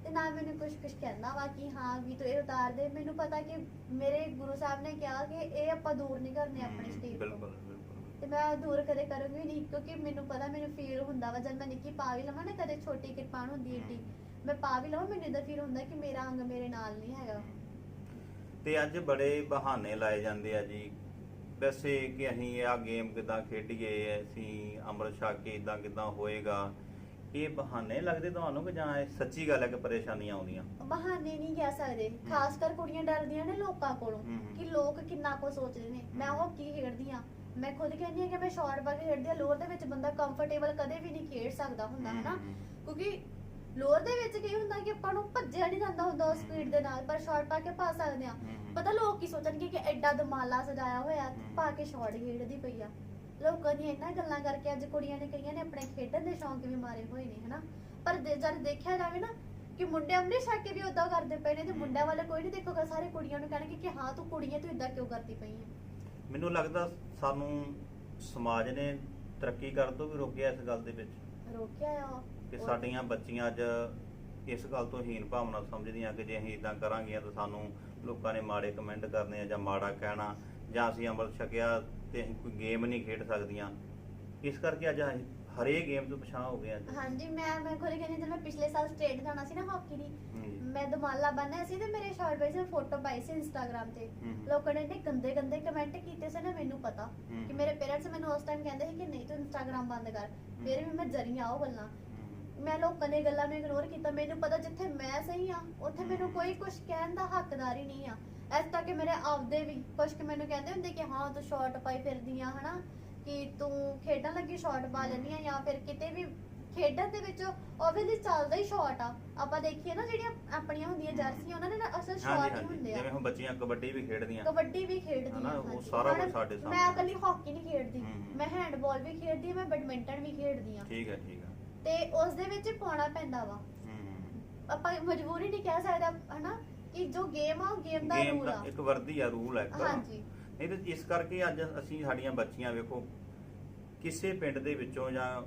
ਤੇ ਨਾ ਮੈਨੂੰ ਕੁਝ ਕੁਝ ਕਹਿੰਦਾ ਵਾ ਕਿ ਹਾਂ ਵੀ ਤੂੰ ਇਹ ਉਤਾਰ ਦੇ। ਮੈਨੂੰ ਪਤਾ ਕਿ ਮੇਰੇ ਗੁਰੂ ਸਾਹਿਬ ਨੇ ਕਿਹਾ ਕਿ ਇਹ ਆਪਾਂ ਦੂਰ ਨਹੀਂ ਕਰਨੇ ਆਪਣੇ ਬਿਲਕੁਲ ਤੋਂ। ਬਿਲਕੁਲ ਤੇ ਮੈਂ ਦੂਰ ਕਦੇ ਕਰੂੰਗੀ ਨਹੀਂ ਕਿਉਂਕਿ ਮੈਨੂੰ ਪਤਾ ਮੈਨੂੰ ਫੀਲ ਹੁੰਦਾ ਵਾ ਜਦ ਮੈਂ ਨਿੱਕੀ ਪਾ ਵੀ ਲਵਾਂ ਨਾ ਕਦੇ ਛੋਟੀ ਕਿਰਪਾਨ ਹੁੰਦੀ ਏਡੀ। ਮੈਂ ਪਾ ਵੀ ਲਵਾਂ ਮੈਨੂੰ ਇਦਾਂ ਫੀਲ ਹੁੰਦਾ ਕਿ ਮੇਰਾ ਅੰਗ ਮੇਰੇ ਨਾਲ ਨਹੀਂ ਹੈਗਾ। ਤੇ ਅੱਜ ਬੜੇ ਬਹਾਨੇ ਲਾਏ ਜਾਂਦੇ ਆ ਜੀ। ਵੈਸੇ ਕਿ ਅਸੀਂ ਆ ਗੇਮ ਕਿਦਾਂ ਖੇਡੀਏ ਅਸੀਂ ਅੰਮ੍ਰਿਤ ਛਕ ਕੇ ਇਦਾਂ ਕਿਦਾਂ ਹੋਏਗਾ? ਇਹ ਬਹਾਨੇ ਲੱਗਦੇ ਤੁਹਾਨੂੰ ਕਿ ਜਾਂ ਇਹ ਸੱਚੀ ਗੱਲ ਹੈ ਕਿ ਪਰੇਸ਼ਾਨੀਆਂ ਆਉਂਦੀਆਂ ਬਹਾਨੇ ਨਹੀਂ ਕਹਿ ਸਕਦੇ ਖਾਸ ਕਰ ਕੁੜੀਆਂ ਡਰਦੀਆਂ ਨੇ ਲੋਕਾਂ ਕੋਲੋਂ ਹਮ। ਕਿ ਲੋਕ ਕਿੰਨਾ ਕੁ ਸੋਚਦੇ ਨੇ ਮੈਂ। ਹਾਕੀ ਖੇਡਦੀ ਆ ਮੈਂ ਖੁਦ ਕਹਿੰਦੀ ਆ ਕਿ ਮੈਂ ਸ਼ਾਰਟ ਕੇ ਖੇਡਦੀ ਆ ਲੋਅਰ ਦੇ ਵਿੱਚ ਬੰਦਾ ਕੰਫਰਟੇਬਲ ਕਦੇ ਵੀ ਨਹੀਂ ਖੇਡ ਸਕਦਾ ਹੁੰਦਾ ਹੈ ਨਾ ਹਮ। ਕਿਉਂਕਿ ਲੋਅਰ ਦੇ ਵਿੱਚ ਕੀ ਹੁੰਦਾ ਕਿ ਆਪਾਂ ਨੂੰ ਭੱਜਿਆ ਨਹੀਂ ਜਾਂਦਾ ਹੁੰਦਾ ਉਸ ਸਪੀਡ ਦੇ ਨਾਲ ਪਰ ਸ਼ਾਰਟ ਪਾ ਕੇ ਪਾ ਸਕਦੇ ਆ ਹਮ। ਪਤਾ ਲੋਕ ਕੀ ਸੋਚਣਗੇ ਕਿ ਐਡਾ ਦਮਾਲਾ ਸਜਾਇਆ ਹੋਇਆ। ਪਾ ਕੇ ਸ਼ਾਰਟ ਖੇਡਦੀ ਪਈ ਆ ਲੋਕਾਂ ਦੀਆਂ ਇਹਨਾਂ ਗੱਲਾਂ ਕਰਕੇ ਅੱਜ ਕੁੜੀਆਂ ਨੇ ਕਈਆਂ ਨੇ ਆਪਣੇ ਖੇਡਣ ਦੇ ਸ਼ੌਂਕ ਵੀ ਮਾਰੇ ਹੋਏ ਨੇ ਹਨਾ? ਪਰ ਦੇ- ਜਦ ਦੇਖਿਆ ਜਾਵੇ ਨਾ ਕਿ ਮੁੰਡੇ ਆਪਣੇ ਕੇ ਵੀ ਉਦਾਂ ਕਰਦੇ ਪਏ ਨੇ ਤੇ। ਮੁੰਡਿਆਂ ਵਾਲੇ ਕੋਈ ਨਹੀਂ ਦੇਖੋਗਾ ਸਾਰੇ ਕੁੜੀਆਂ ਨੂੰ ਕਹਿਣਗੇ ਕਿ ਹਾਂ ਤੂੰ ਕੁੜੀ ਹੈ ਤੂੰ ਇਦਾਂ ਕਿਉਂ ਕਰਦੀ ਪਈ ਹੈ ਮੈਨੂੰ ਲੱਗਦਾ ਸਾਨੂੰ ਸਮਾਜ ਨੇ ਤਰੱਕੀ ਕਰਨ ਤੋਂ ਵੀ ਰੋਕਿਆ ਇਸ ਗੱਲ ਦੇ ਵਿੱਚ। ਰੋਕਿਆ ਆ। ਕਿ ਉਹ- ਸਾਡੀਆਂ ਬੱਚੀਆਂ ਅੱਜ ਇਸ ਗੱਲ ਤੋਂ ਹੀਨ ਭਾਵਨਾ ਸਮਝਦੀਆਂ ਕਿ ਜੇ ਅਸੀਂ ਇਦਾਂ ਕਰਾਂਗੇ ਤਾਂ ਸਾਨੂੰ ਲੋਕਾਂ ਨੇ ਮਾੜੇ ਕਮੈਂਟ ਕਰਨੇ ਆ ਜਾਂ ਮਾੜਾ ਕਹਿਣਾ ਜਾਂ ਅਸੀਂ ਅੰਮ੍ਰਿਤ ਛਕਿਆ ਤੇ ਅਸੀਂ ਕੋਈ ਗੇਮ ਨਹੀਂ ਖੇਡ ਸਕਦੀਆਂ ਇਸ ਕਰਕੇ ਅੱਜ ਅਸੀਂ ਹਰੇਕ ਗੇਮ ਤੋਂ ਪਛਾਣ ਹੋ ਗਏ ਅੱਜ ਹਾਂਜੀ ਮੈਂ ਮੈਂ ਖੁਦ ਕਹਿੰਦੀ ਜਦ ਮੈਂ ਪਿਛਲੇ ਸਾਲ ਸਟੇਟ ਜਾਣਾ ਸੀ ਨਾ ਹਾਕੀ ਦੀ ਹਾਂਜੀ। ਮੈਂ ਦਮਾਲਾ ਬੰਨਿਆ ਸੀ ਤੇ ਮੇਰੇ ਸ਼ਾਰਟ ਵਿੱਚ ਫੋਟੋ ਪਾਈ ਸੀ ਇੰਸਟਾਗ੍ਰam ਤੇ ਹਮ। ਲੋਕਾਂ ਨੇ ਇੰਨੇ ਗੰਦੇ ਗੰਦੇ ਕਮੈਂਟ ਕੀਤੇ ਸੀ ਨਾ ਮੈਨੂੰ ਪਤਾ ਹਮ। ਕਿ ਮੇਰੇ ਪੇਰੈਂਟਸ ਮੈਨੂੰ ਉਸ ਟਾਈਮ ਕਹਿੰਦੇ ਸੀ ਕਿ ਨਹੀਂ ਤੂੰ ਇੰਸਟਾਗ੍ਰam ਬੰਦ ਕਰ ਫਿਰ ਵੀ ਮੈਂ ਜਰੀਆਂ ਉਹ ਗੱਲਾਂ। ਮੈਂ ਲੋਕਾਂ ਨੇ ਗੱਲਾਂ ਨੂੰ ਇਗਨੋਰ ਕੀਤਾ ਮੈਨੂੰ ਪਤਾ ਜਿੱਥੇ ਮੈਂ ਸਹੀ ਆ ਉੱਥੇ ਮੈਨੂੰ ਕੋਈ ਕੁਝ ਕਹਿਣ ਦਾ ਹੱਕਦਾਰ ਹੀ ਨਹੀਂ ਆ ਇਸ ਤੱਕ ਕਿ ਮੇਰੇ ਆਪਦੇ ਵੀ ਕੁਝ ਕਿ ਮੈਨੂੰ ਕਹਿੰਦੇ ਹੁੰਦੇ ਕਿ ਹਾਂ ਤੂੰ ਸ਼ਾਰਟ ਪਾਈ ਫਿਰਦੀ ਆ ਹਨਾ? ਕਿ ਤੂੰ ਖੇਡਣ ਲੱਗੀ ਸ਼ਾਰਟ ਪਾ ਲੈਂਦੀ ਆ ਜਾਂ ਫਿਰ ਕਿਤੇ ਵੀ ਖੇਡਣ ਦੇ ਵਿੱਚ ਓਬਵੀਅਸਲੀ ਚੱਲਦਾ ਹੀ ਸ਼ਾਰਟ ਆ। ਆਪਾਂ ਦੇਖੀਏ ਨਾ ਜਿਹੜੀਆਂ ਆਪਣੀਆਂ ਹੁੰਦੀਆਂ ਜਰਸੀਆਂ ਉਹਨਾਂ ਦੇ ਨਾ ਅਸਲ ਸ਼ਾਰਟ ਹੀ ਹੁੰਦੇ ਜਿਵੇਂ ਆ ਹੁਣ ਬੱਚੀਆਂ ਕਬੱਡੀ ਵੀ ਖੇਡਦੀਆਂ। ਕਬੱਡੀ ਵੀ ਖੇਡਦੀ ਹਨਾ, ਉਹ। ਸਾਰਾ ਕੁਝ ਸਾਡੇ ਮੈਂ ਸਾਹਮਣੇ। ਇਕੱਲੀ ਹਾਕੀ ਨਹੀਂ ਖੇਡਦੀ। ਹਮ। ਮੈਂ ਹੈਂਡਬਾਲ ਵੀ ਖੇਡਦੀ ਆ ਮੈਂ ਬੈਡਮਿੰਟਨ ਵੀ ਖੇਡਦੀ ਆ। ਠੀਕ ਹੈ ਠੀਕ ਹੈ ਤੇ ਉਸ ਦੇ ਵਿੱਚ ਪਾਉਣਾ ਪੈਂਦਾ ਵਾ। ਆਪਾਂ ਮਜਬੂਰੀ ਨਹੀਂ ਕਹਿ ਸਕਦਾ ਹਨਾ? ਕਿ ਜੋ ਗੇਮ ਆ ਉਹ ਗੇਮ ਦਾ ਗੇਮ ਰੂਲ ਦਾ ਆ। ਇੱਕ ਵਰਦੀ ਆ ਰੂਲ ਹੈ ਇੱਕ ਹਾਂਜੀ। ਨਹੀਂ ਤੇ ਇਸ ਕਰਕੇ ਅੱਜ ਅਸੀਂ ਸਾਡੀਆਂ ਬੱਚੀਆਂ ਵੇਖੋ ਕਿਸੇ ਪਿੰਡ ਦੇ ਵਿੱਚੋਂ ਜਾਂ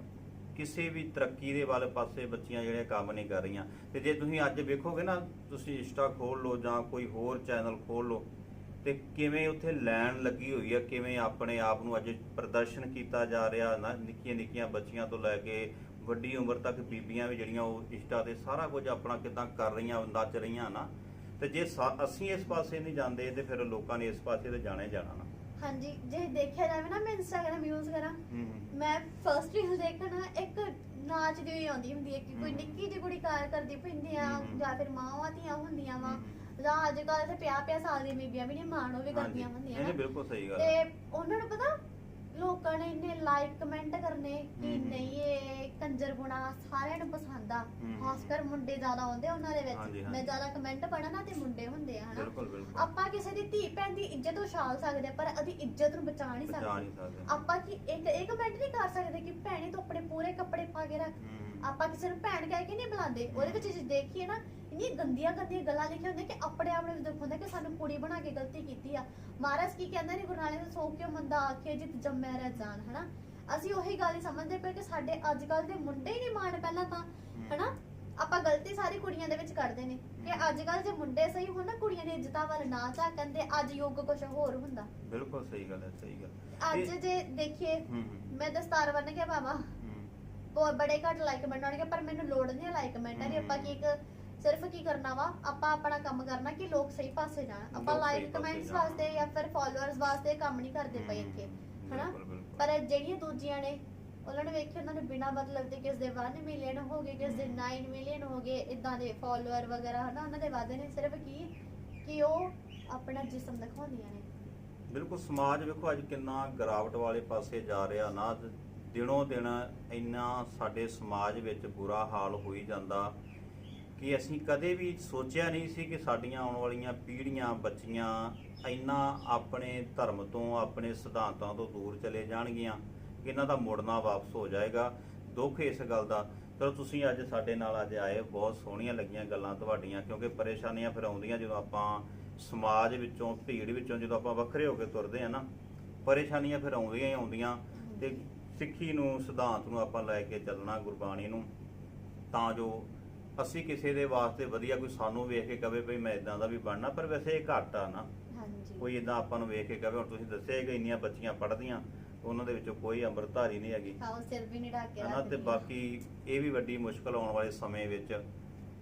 ਕਿਸੇ ਵੀ ਤਰੱਕੀ ਦੇ ਵਾਲੇ ਪਾਸੇ ਬੱਚੀਆਂ ਜਿਹੜੇ ਕੰਮ ਨਹੀਂ ਕਰ ਰਹੀਆਂ। ਤੇ ਜੇ ਤੁਸੀਂ ਅੱਜ ਵੇਖੋਗੇ ਨਾ ਤੁਸੀਂ ਇੰਸਟਾ ਖੋਲ ਲਓ ਜਾਂ ਕੋਈ ਹੋਰ ਚੈਨਲ ਖੋਲ ਲਓ ਤੇ ਕਿਵੇਂ ਉੱਥੇ ਲਾਈਨ ਲੱਗੀ ਹੋਈ ਆ ਕਿਵੇਂ ਆਪਣੇ ਆਪ ਨੂੰ ਅੱਜ ਪ੍ਰਦਰਸ਼ਨ ਕੀਤਾ ਜਾ ਰਿਹਾ ਨਾ ਨਿੱਕੀਆਂ ਨਿੱਕੀਆਂ ਬੱਚੀਆਂ ਤੋਂ ਲੈ ਕੇ ਵੱਡੀ ਉਮਰ ਤੱਕ ਬੀਬੀਆਂ ਵੀ ਜਿਹੜੀਆਂ ਉਹ ਇੰਸਟਾ ਤੇ ਸਾਰਾ ਕੁਝ ਆਪਣਾ ਕਿਦਾਂ ਕਰ ਰਹੀਆਂ ਨੱਚ ਰਹੀਆਂ ਨਾ ਤੇ ਜੇ ਸਾ- ਅਸੀਂ ਇਸ ਪਾਸੇ ਨਹੀਂ ਜਾਂਦੇ ਤੇ ਫਿਰ ਲੋਕਾਂ ਨੇ ਇਸ ਪਾਸੇ ਤੇ ਜਾਣਾ ਹੀ ਜਾਣਾ ਨਾ ਹਾਂਜੀ ਜੇ ਦੇਖਿਆ ਜਾਵੇ ਨਾ ਮੈਂ ਇੰਸਟਾਗ੍ਰam ਯੂਜ਼ ਕਰਾਂ ਹੂੰ ਹੂੰ ਮੈਂ ਫਰਸਟ ਰੀਲ ਦੇਖਣਾ ਇੱਕ ਨਾਚਦੀ ਹੋਈ ਆਉਂਦੀ ਹੁੰਦੀ ਹੈ ਕਿ ਕੋਈ ਹਮ। ਨਿੱਕੀ ਜਿਹੀ ਕੁੜੀ ਕਾਰ ਕਰਦੀ ਪੈਂਦੀ ਆ ਹਮ। ਜਾਂ ਫਿਰ ਮਾਵਾਂ ਧੀਆਂ ਹੁੰਦੀਆਂ ਵਾ ਹਮ। ਜਾਂ ਅੱਜ ਕੱਲ੍ਹ ਤੇ ਪਿਆ ਪਿਆ ਸਾਲ ਦੀਆਂ ਬੀਬੀਆਂ ਵੀ ਨਹੀਂ ਮਾਣ ਉਹ ਵੀ ਹਾਂਜੀ ਕਰਦੀਆਂ ਹੁੰਦੀਆਂ ਇਹ ਨਾ। ਬਿਲਕੁਲ ਸਹੀ ਗੱਲ ਹੈ ਤੇ ਉਹਨਾਂ ਨੂੰ ਪਤਾ ਲੋਕਾਂ ਨੇ ਇੰਨੇ ਲਾਈਕ ਕਮੈਂਟ ਕਰਨੇ ਕਿ ਹਮ। ਨਹੀਂ ਇਹ ਕੰਜਰਪੁਣਾ ਸਾਰਿਆਂ ਨੂੰ ਪਸੰਦ ਆ ਹਮ। ਖਾਸ ਕਰ ਮੁੰਡੇ ਜ਼ਿਆਦਾ ਆਉਂਦੇ ਉਹਨਾਂ ਦੇ ਹਾਂਜੀ, ਵਿੱਚ ਹਾਂਜੀ। ਮੈਂ ਜ਼ਿਆਦਾ ਕਮੈਂਟ ਪੜ੍ਹਨਾ ਨਾ ਤੇ ਮੁੰਡੇ ਹੁੰਦੇ ਆ ਹਨਾ ਬਿਲਕੁਲ ਬਿਲਕੁਲ ਆਪਾਂ ਕਿਸੇ ਦੀ ਧੀ ਭੈਣ ਦੀ ਇੱਜ਼ਤ ਉਛਾਲ ਸਕਦੇ ਆ, ਪਰ ਉਹਦੀ ਇੱਜ਼ਤ ਨੂੰ ਬਚਾ ਨਹੀਂ ਬਚਾ ਸਕਦੇ ਨਹੀਂ ਸਕਦੇ ਆਪਾਂ ਕੀ ਇੱਕ ਇੱਕ ਕਮੈਂਟ ਨਹੀਂ ਕਰ ਸਕਦੇ ਕਿ ਭੈਣੇ ਤੂੰ ਆਪਣੇ ਪੂਰੇ ਕੱਪੜੇ ਪਾ ਕੇ ਰੱਖ। ਆਪਾਂ ਕਿਸੇ ਨੂੰ ਭੈਣ ਕਹਿ ਕੇ ਨਹੀਂ ਬੁਲਾਉਂਦੇ। ਉਹਦੇ ਵਿੱਚ ਜੇ ਦੇਖੀਏ ਨਾ ਇੰਨੀ ਗੰਦੀਆਂ ਗੰਦੀਆਂ ਗੱਲਾਂ ਲਿਖੀਆਂ ਹੁੰਦੀਆਂ ਕਿ ਆਪਣੇ ਆਪ ਨੂੰ ਵੀ ਦੁੱਖ ਹੁੰਦਾ ਕਿ ਸਾਨੂੰ ਕੁੜੀ ਬਣਾ ਕੇ ਗਲਤੀ ਕੀਤੀ ਆ। ਮਹਾਰਾਜ ਕੀ ਕਹਿੰਦੇ ਨੇ ਗੁਰੂ ਨਾਨਕ ਦੇਵ ਸੋ ਕਿਉ ਮੰਦਾ ਆਖੇ ਜਿਤ ਜੰਮੈ ਰਹਿ ਜਾਣ ਹਨਾ? ਅਸੀਂ ਉਹੀ ਗੱਲ ਹੀ ਸਮਝਦੇ ਪਏ ਕਿ ਸਾਡੇ ਅੱਜ ਕੱਲ ਦੇ ਮੁੰਡੇ ਹੀ ਨਹੀਂ ਮਾਣ ਪਹਿਲਾਂ ਤਾਂ ਹਨਾ? ਆਪਾਂ ਗਲਤੀ ਸਾਰੀ ਕੁੜੀਆਂ ਦੇ ਵਿੱਚ ਕਰਦੇ ਨੇ ਕਿ ਅੱਜ ਕੱਲ ਜੇ ਮੁੰਡੇ ਸਹੀ ਹੋਣ ਨਾ ਕੁੜੀਆਂ ਦੀ ਇੱਜ਼ਤਾਂ ਵੱਲ ਨਾ ਝਾਕਣ ਤੇ ਅੱਜ ਯੁੱਗ ਕੁਝ ਹੋਰ ਹੁੰਦਾ। ਬਿਲਕੁਲ ਸਹੀ ਗੱਲ ਹੈ ਸਹੀ ਗੱਲ ਅੱਜ ਜੇ ਦੇਖੀਏ ਮੈਂ ਦਸਤਾਰ ਬੰਨ ਕੇ ਪਾਵਾਂ। ਬਹੁਤ ਬੜੇ ਘੱਟ ਲਾਈਕ ਕਮੈਂਟ ਆਉਣਗੇ ਪਰ ਮੈਨੂੰ ਲੋੜ ਨਹੀਂ ਲਾਈਕ ਕਮੈਂਟਾਂ ਦੀ। ਆਪਾਂ ਕੀ ਇੱਕ ਸਿਰਫ ਕੀ ਕਰਨਾ ਵਾ? ਆਪਾਂ ਆਪਣਾ ਕੰਮ ਕਰਨਾ ਕਿ ਲੋਕ ਸਹੀ ਪਾਸੇ ਜਾਣ। ਆਪਾਂ ਲੋਕ ਸਹੀ ਲਾਈਕ ਪਾਸੇ ਕਮੈਂਟਸ ਜਾਣ। ਵਾਸਤੇ ਜਾਂ ਫਿਰ ਫਾਲੋਅਰਸ ਵਾਸਤੇ ਕੰਮ ਨਹੀਂ ਕਰਦੇ ਪਏ ਇੱਥੇ ਹਨਾ? ਬਿਲਕੁਲ ਬਿਲਕੁਲ। ਪਰ ਜਿਹੜੀਆਂ ਦੂਜੀਆਂ ਨੇ ਉਹਨਾਂ ਨੇ ਵੇਖਿਆ ਉਹਨਾਂ ਨੇ ਬਿਨਾ ਮਤਲਬ ਦੇ ਕਿਸ ਦੇ 1 ਮਿਲੀਅਨ ਹੋ ਗਏ ਕਿਸ ਦੇ 9 ਮਿਲੀਅਨ ਹੋ ਗਏ ਇਦਾਂ ਦੇ ਫਾਲੋਅਰ ਵਗੈਰਾ ਹਨਾ? ਉਹਨਾਂ ਦੇ ਵਾਧੇ ਨੇ ਸਿਰਫ ਕੀ? ਕਿ ਉਹ ਆਪਣਾ ਜਿਸਮ ਦਿਖਾਉਂਦੀਆਂ ਨੇ। ਬਿਲਕੁਲ ਸਮਾਜ ਵੇਖੋ ਅੱਜ ਕਿੰਨਾ ਗਰਾਵਟ ਵਾਲੇ ਪਾਸੇ ਜਾ ਰਿਹਾ ਨਾ ਦਿਨੋਂ ਦਿਨ ਇੰਨਾ ਸਾਡੇ ਸਮਾਜ ਵਿੱਚ ਬੁਰਾ ਹਾਲ ਹੋਈ ਜਾਂਦਾ ਕਿ ਅਸੀਂ ਕਦੇ ਵੀ ਸੋਚਿਆ ਨਹੀਂ ਸੀ ਕਿ ਸਾਡੀਆਂ ਆਉਣ ਵਾਲੀਆਂ ਪੀੜ੍ਹੀਆਂ, ਬੱਚੀਆਂ ਇੰਨਾ ਆਪਣੇ ਧਰਮ ਤੋਂ, ਆਪਣੇ ਸਿਧਾਂਤਾਂ ਤੋਂ ਦੂਰ ਚਲੇ ਜਾਣਗੀਆਂ ਕਿ ਇਹਨਾਂ ਦਾ ਮੁੜਨਾ ਵਾਪਸ ਹੋ ਜਾਏਗਾ। ਦੁੱਖ ਇਸ ਗੱਲ ਦਾ। ਚਲੋ ਤੁਸੀਂ ਅੱਜ ਸਾਡੇ ਨਾਲ ਅੱਜ ਆਏ, ਬਹੁਤ ਸੋਹਣੀਆਂ ਲੱਗੀਆਂ ਗੱਲਾਂ ਤੁਹਾਡੀਆਂ, ਕਿਉਂਕਿ ਪਰੇਸ਼ਾਨੀਆਂ ਫਿਰ ਆਉਂਦੀਆਂ ਜਦੋਂ ਆਪਾਂ ਸਮਾਜ ਵਿੱਚੋਂ, ਭੀੜ ਵਿੱਚੋਂ ਜਦੋਂ ਆਪਾਂ ਵੱਖਰੇ ਹੋ ਕੇ ਤੁਰਦੇ ਆ ਨਾ, ਪਰੇਸ਼ਾਨੀਆਂ ਫਿਰ ਆਉਂਦੀਆਂ ਹੀ ਆਉਂਦੀਆਂ। ਤੇ ਸਿੱਖੀ ਨੂੰ ਸਿਧਾਂਤ ਨੂੰ ਆਪਾਂ ਲੈ ਕੇ ਚੱਲਣਾ ਗੁਰਬਾਣੀ ਨੂੰ। ਤਾਂ ਜੋ ਅਸੀਂ ਕਿਸੇ ਦੇ ਵਾਸਤੇ ਵਧੀਆ ਕੋਈ ਸਾਨੂੰ ਵੇਖ ਕੇ ਕਵੇ ਭਈ ਮੈਂ ਇਦਾਂ ਦਾ ਵੀ ਬਣਨਾ ਪਰ ਵੈਸੇ ਇਹ ਘੱਟ ਆ ਨਾ। ਹਾਂਜੀ। ਕੋਈ ਇਦਾਂ ਆਪਾਂ ਨੂੰ ਵੇਖ ਕੇ ਕਵੇ ਹੁਣ ਤੁਸੀਂ ਦੱਸਿਆ ਕਿ ਇੰਨੀਆਂ ਬੱਚੀਆਂ ਪੜ੍ਹਦੀਆਂ ਉਹਨਾਂ ਦੇ ਵਿੱਚੋਂ ਕੋਈ ਅੰਮ੍ਰਿਤਧਾਰੀ ਨਹੀਂ ਹੈਗੀ। ਖਾਓ ਸਿਰ ਵੀ ਨਹੀਂ ਢੱਕ ਕੇ ਤੇ। ਬਾਕੀ ਇਹ ਵੀ ਵੱਡੀ ਮੁਸ਼ਕਲ ਆਉਣ ਵਾਲੇ ਸਮੇਂ ਵਿੱਚ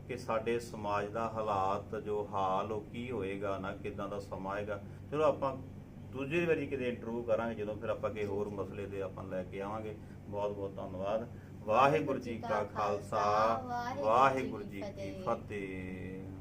ਕਿ ਸਾਡੇ ਸਮਾਜ ਦਾ ਹਾਲਾਤ ਜੋ ਹਾਲ ਉਹ ਕੀ ਹੋਏਗਾ ਨਾ ਕਿਦਾਂ ਦਾ ਸਮਾਂ ਆਏਗਾ। ਚਲੋ ਆਪਾਂ ਦੂਜੀ ਵਾਰੀ ਕਿਤੇ ਇੰਟਰਵਿਊ ਕਰਾਂਗੇ ਜਦੋਂ ਫਿਰ ਆਪਾਂ ਕਿਸੇ ਹੋਰ ਮਸਲੇ ਤੇ ਆਪਾਂ ਲੈ ਕੇ ਆਵਾਂਗੇ। ਬਹੁਤ ਬਹੁਤ ਧੰਨਵਾਦ। ਵਾਹਿਗੁਰੂ ਜੀ ਕਾ ਖਾਲਸਾ ਵਾਹਿਗੁਰੂ ਜੀ ਕੀ ਫਤਿਹ।